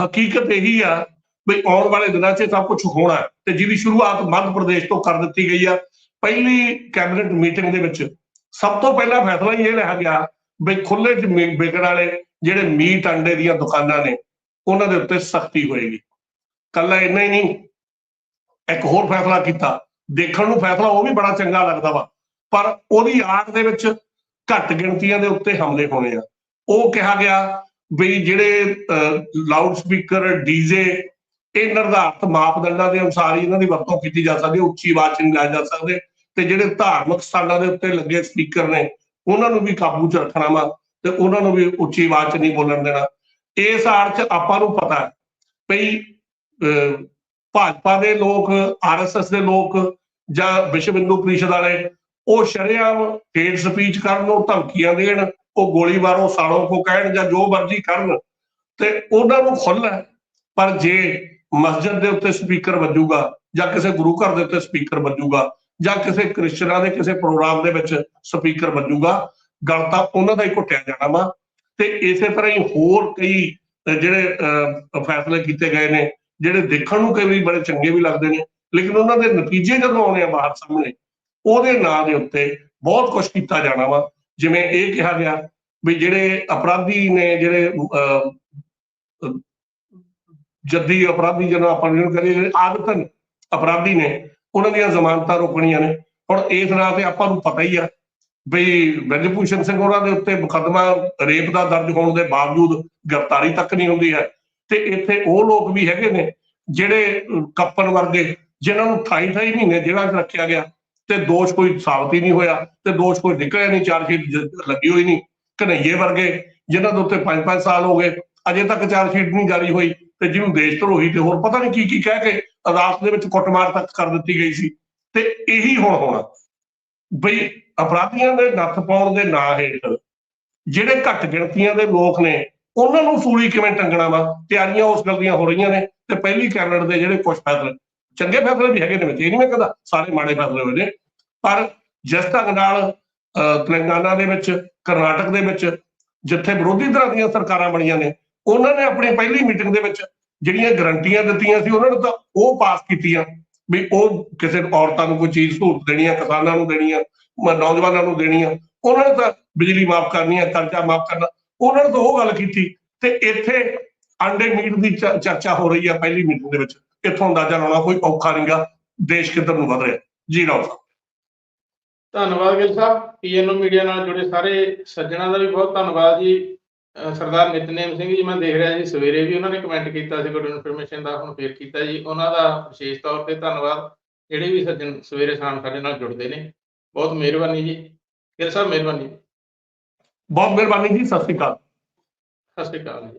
ਹਕੀਕਤ ਇਹੀ ਆ ਵੀ ਆਉਣ ਵਾਲੇ ਦਿਨਾਂ 'ਚ ਸਭ ਕੁਝ ਹੋਣਾ ਤੇ ਜਿਹਦੀ ਸ਼ੁਰੂਆਤ ਮੱਧ ਪ੍ਰਦੇਸ਼ ਤੋਂ ਕਰ ਦਿੱਤੀ ਗਈ ਆ। ਪਹਿਲੀ ਕੈਬਨਿਟ ਮੀਟਿੰਗ ਦੇ ਵਿੱਚ ਸਭ ਤੋਂ ਪਹਿਲਾ ਫੈਸਲਾ ਹੀ ਇਹ ਲਿਆ ਗਿਆ ਵੀ ਖੁੱਲੇ 'ਚ ਮੀ- ਵਿਕਣ ਵਾਲੇ ਜਿਹੜੇ ਮੀਟ ਅੰਡੇ ਦੀਆਂ ਦੁਕਾਨਾਂ ਨੇ, ਉਹਨਾਂ ਦੇ ਉੱਤੇ ਸਖਤੀ ਹੋਏਗੀ। ਕੱਲਾ ਇੰਨਾ ਹੀ ਨਹੀਂ। ਇੱਕ ਹੋਰ ਫੈਸਲਾ ਕੀਤਾ। ਦੇਖਣ ਨੂੰ ਫੈਸਲਾ ਉਹ ਵੀ ਬੜਾ ਚੰਗਾ ਲੱਗਦਾ ਵਾ। ਪਰ ਉਹਦੀ ਆੜ ਦੇ ਵਿੱਚ ਘੱਟ ਗਿਣਤੀਆਂ ਦੇ ਉੱਤੇ ਹਮਲੇ ਹੋਣੇ ਆ। ਉਹ ਕਿਹਾ ਗਿਆ ਵੀ ਜਿਹੜੇ ਲਾਊਡ ਸਪੀਕਰ ਡੀਜੇ ਇਹ ਨਿਰਧਾਰਤ ਮਾਪਦੰਡਾਂ ਦੇ ਅਨੁਸਾਰ ਹੀ ਇਹਨਾਂ ਦੀ ਵਰਤੋਂ ਕੀਤੀ ਜਾ ਸਕਦੀ ਹੈ। ਉੱਚੀ ਆਵਾਜ਼ 'ਚ ਨਹੀਂ ਲਾਏ ਜਾ ਸਕਦੇ। ਤੇ ਜਿਹੜੇ ਧਾਰਮਿਕ ਸਥਾਨਾਂ ਦੇ ਉੱਤੇ ਲੱਗੇ ਸਪੀਕਰ ਨੇ, ਉਹਨਾਂ ਨੂੰ ਵੀ ਕਾਬੂ 'ਚ ਰੱਖਣਾ ਵਾ ਤੇ ਉਹਨਾਂ ਨੂੰ ਵੀ ਉੱਚੀ ਆਵਾਜ਼ 'ਚ ਨਹੀਂ ਬੋਲਣ ਦੇਣਾ। ਇਸ ਆੜ 'ਚ ਆਪਾਂ ਨੂੰ ਪਤਾ ਹੈ ਵੀ ਭਾਜਪਾ ਦੇ ਲੋਕ ਆਰਐਸਐਸ ਦੇ ਲੋਕ ਜਾਂ ਵਿਸ਼ਵ ਹਿੰਦੂ ਪਰਿਸ਼ਦ ਵਾਲੇ, ਉਹ ਸ਼ਰੇਆਮ ਹੇਟ ਸਪੀਚ ਕਰਨ ਨੂੰ ਧਮਕੀਆਂ ਦੇਣ, ਉਹ ਗੋਲੀ ਮਾਰੋ, ਸਾੜੋ, ਕੋ ਕਹਿਣ ਜਾਂ ਜੋ ਮਰਜ਼ੀ ਕਰਨ, ਤੇ ਉਹਨਾਂ ਨੂੰ ਖੁੱਲ ਹੈ। ਪਰ ਜੇ ਮਸਜਿਦ ਦੇ ਉੱਤੇ ਸਪੀਕਰ ਵੱਜੂਗਾ ਜਾਂ ਕਿਸੇ ਗੁਰੂ ਘਰ ਦੇ ਉੱਤੇ ਸਪੀਕਰ ਵੱਜੂਗਾ ਜਾਂ ਕਿਸੇ ਕ੍ਰਿਸਚਨਾਂ ਦੇ ਕਿਸੇ ਪ੍ਰੋਗਰਾਮ ਦੇ ਵਿੱਚ ਸਪੀਕਰ ਵੱਜੂਗਾ, ਗੱਲ ਤਾਂ ਉਹਨਾਂ ਦਾ ਹੀ ਘੁੱਟਿਆ ਜਾਣਾ ਵਾ। ਤੇ ਇਸੇ ਤਰ੍ਹਾਂ ਹੀ ਹੋਰ ਕਈ ਜਿਹੜੇ ਫੈਸਲੇ ਕੀਤੇ ਗਏ ਨੇ ਜਿਹੜੇ ਦੇਖਣ ਨੂੰ ਕਈ ਵਾਰੀ ਬੜੇ ਚੰਗੇ ਵੀ ਲੱਗਦੇ ਨੇ ਲੇਕਿਨ ਉਹਨਾਂ ਦੇ ਨਤੀਜੇ ਜਦੋਂ ਆਉਣੇ ਆ ਬਾਹਰ ਸਾਹਮਣੇ ਉਹਦੇ ਨਾਂ ਦੇ ਉੱਤੇ ਬਹੁਤ ਕੁਝ ਕੀਤਾ ਜਾਣਾ ਵਾ। ਜਿਵੇਂ ਇਹ ਕਿਹਾ ਗਿਆ ਵੀ ਜਿਹੜੇ ਅਪਰਾਧੀ ਨੇ ਜਿਹੜੇ ਅਹ, ਜੱਦੀ ਅਪਰਾਧੀ ਜਦੋਂ ਆਪਾਂ ਜਿਹਨੂੰ ਕਹਿੰਦੇ ਜਿਹੜੇ ਆਦਤਨ ਅਪਰਾਧੀ ਨੇ ਉਹਨਾਂ ਦੀਆਂ ਜ਼ਮਾਨਤਾਂ ਰੋਕਣੀਆਂ ਨੇ। ਹੁਣ ਇਸ ਨਾਂ ਤੇ ਆਪਾਂ ਨੂੰ ਪਤਾ ਹੀ ਆ ਵੀ ਬ੍ਰਜਭੂਸ਼ਣ ਸਿੰਘ ਉਹਨਾਂ ਦੇ ਉੱਤੇ ਮੁਕੱਦਮਾ ਰੇਪ ਦਾ ਦਰਜ ਹੋਣ ਦੇ ਬਾਵਜੂਦ ਗ੍ਰਿਫਤਾਰੀ ਤੱਕ ਨਹੀਂ ਹੁੰਦੀ ਹੈ। ਤੇ ਇੱਥੇ ਉਹ ਲੋਕ ਵੀ ਹੈਗੇ ਨੇ ਜਿਹੜੇ ਅਹ, ਕੱਪਨ ਵਰਗੇ ਜਿਨ੍ਹਾਂ ਨੂੰ 28 28 ਮਹੀਨੇ ਜੇਲ੍ਹਾਂ 'ਚ ਰੱਖਿਆ ਗਿਆ ਤੇ ਦੋਸ਼ ਕੋਈ ਸਾਬਤ ਹੀ ਨਹੀਂ ਹੋਇਆ ਤੇ ਦੋਸ਼ ਕੋਈ ਨਿਕਲਿਆ ਨਹੀਂ ਚਾਰਜਸ਼ੀਟ ਲੱਗੀ ਹੋਈ ਨਹੀਂ। ਕਨਈਏ ਵਰਗੇ ਜਿਨ੍ਹਾਂ ਦੇ ਉੱਤੇ 5-5 ਸਾਲ ਹੋ ਗਏ ਅਜੇ ਤੱਕ ਚਾਰਜਸ਼ੀਟ ਨਹੀਂ ਜਾਰੀ ਹੋਈ ਤੇ ਜਿਹਨੂੰ ਦੇਸ਼ ਧਰੋਹੀ ਤੇ ਹੋਰ ਪਤਾ ਨਹੀਂ ਕੀ ਕੀ ਕਹਿ ਕੇ ਅਦਾਲਤ ਦੇ ਵਿੱਚ ਕੁੱਟਮਾਰ ਤੱਕ ਕਰ ਦਿੱਤੀ ਗਈ ਸੀ। ਤੇ ਇਹੀ ਹੁਣ ਹੋਣਾ। ਬਈ ਅਪਰਾਧੀਆਂ ਦੇ ਨੱਥ ਪਾਉਣ ਦੇ ਨਾਂ ਹੇਠ ਜਿਹੜੇ ਘੱਟ ਗਿਣਤੀਆਂ ਦੇ ਲੋਕ ਨੇ ਉਹਨਾਂ ਨੂੰ ਸੂਲੀ ਕਿਵੇਂ ਟੰਗਣਾ ਵਾ? ਤਿਆਰੀਆਂ ਉਸ ਗੱਲ ਦੀਆਂ ਹੋ ਰਹੀਆਂ ਨੇ ਤੇ ਪਹਿਲੀ ਕੈਬਨਿਟ ਦੇ ਜਿਹੜੇ ਕੁਝ ਫੈਸਲੇ, ਚੰਗੇ ਫੈਸਲੇ ਵੀ ਹੈਗੇ ਨੇ ਵਿੱਚ, ਇਹ ਨਹੀਂ ਮੈਂ ਕਹਿੰਦਾ ਸਾਰੇ ਮਾੜੇ ਫੈਸਲੇ ਹੋਏ ਨੇ, ਪਰ ਜਿਸ ਢੰਗ ਨਾਲ ਤੇਲੰਗਾਨਾ ਦੇ ਵਿੱਚ, ਕਰਨਾਟਕ ਦੇ ਵਿੱਚ ਜਿੱਥੇ ਵਿਰੋਧੀ ਧਿਰਾਂ ਦੀਆਂ ਸਰਕਾਰਾਂ ਬਣੀਆਂ ਨੇ, ਉਹਨਾਂ ਨੇ ਆਪਣੀ ਪਹਿਲੀ ਮੀਟਿੰਗ ਦੇ ਵਿੱਚ ਜਿਹੜੀਆਂ ਗਰੰਟੀਆਂ ਦਿੱਤੀਆਂ ਸੀ, ਉਹਨਾਂ ਨੂੰ ਤਾਂ ਉਹ ਪਾਸ ਕੀਤੀਆਂ ਵੀ ਉਹ ਕਿਸੇ ਔਰਤਾਂ ਨੂੰ ਕੋਈ ਚੀਜ਼ ਸਹੂਲਤ ਦੇਣੀ ਆ ਕਿਸਾਨਾਂ ਨੂੰ ਦੇਣੀ ਆ ਨੌਜਵਾਨਾਂ ਨੂੰ ਦੇਣੀ ਆ ਉਹਨਾਂ ਨੇ ਤਾਂ ਬਿਜਲੀ ਮਾਫ ਕਰਨੀ ਆ ਕਰਜ਼ਾ ਮਾਫ ਕਰਨਾ ਉਹਨਾਂ ਨੇ ਤਾਂ ਉਹ ਗੱਲ ਕੀਤੀ ਤੇ ਇੱਥੇ ਅੰਡੇ ਮੀਟ ਦੀ ਚਰਚਾ ਹੋ ਰਹੀ ਆ ਪਹਿਲੀ ਮੀਟਿੰਗ ਦੇ ਵਿੱਚ। ਇੱਥੋਂ ਅੰਦਾਜ਼ਾ ਲਾਉਣਾ ਕੋਈ ਔਖਾ ਨਹੀਂਗਾ। ਦੇਸ਼ ਕਿੱਧਰ ਨੂੰ ਵਧ ਰਿਹਾ। ਜੀ ਰਾਓ ਧੰਨਵਾਦ ਗਿੱਲ ਸਾਹਿਬ। ਪੀਐਨਓ ਮੀਡੀਆ ਨਾਲ ਜੁੜੇ ਸਾਰੇ ਸੱਜਣਾ ਦਾ ਵੀ ਬਹੁਤ ਧੰਨਵਾਦ ਜੀ। ਸਰਦਾਰ ਨਿਤਨੇਮ ਸਿੰਘ ਜੀ, ਮੈਂ ਦੇਖ ਰਿਹਾ ਜੀ, ਸਵੇਰੇ ਵੀ ਉਹਨਾਂ ਨੇ ਕਮੈਂਟ ਕੀਤਾ ਸੀ ਗੁੱਡ ਇਨਫੋਰਮੇਸ਼ਨ ਦਾ ਹੁਣ ਫੇਰ ਕੀਤਾ ਜੀ। ਉਹਨਾਂ ਦਾ ਵਿਸ਼ੇਸ਼ ਤੌਰ ਤੇ ਧੰਨਵਾਦ। ਜਿਹੜੇ ਵੀ ਸੱਜਣ ਸਵੇਰੇ ਸ਼ਾਮ ਸਾਡੇ ਨਾਲ ਜੁੜਦੇ ਨੇ, ਬਹੁਤ ਮਿਹਰਬਾਨੀ ਜੀ। ਗਿੱਲ ਸਾਹਿਬ, ਮਿਹਰਬਾਨੀ। ਬਹੁਤ ਮਿਹਰਬਾਨੀ ਜੀ ਸਤਿ ਸ਼੍ਰੀ ਅਕਾਲ। ਸਤਿ ਸ਼੍ਰੀ ਅਕਾਲ ਜੀ।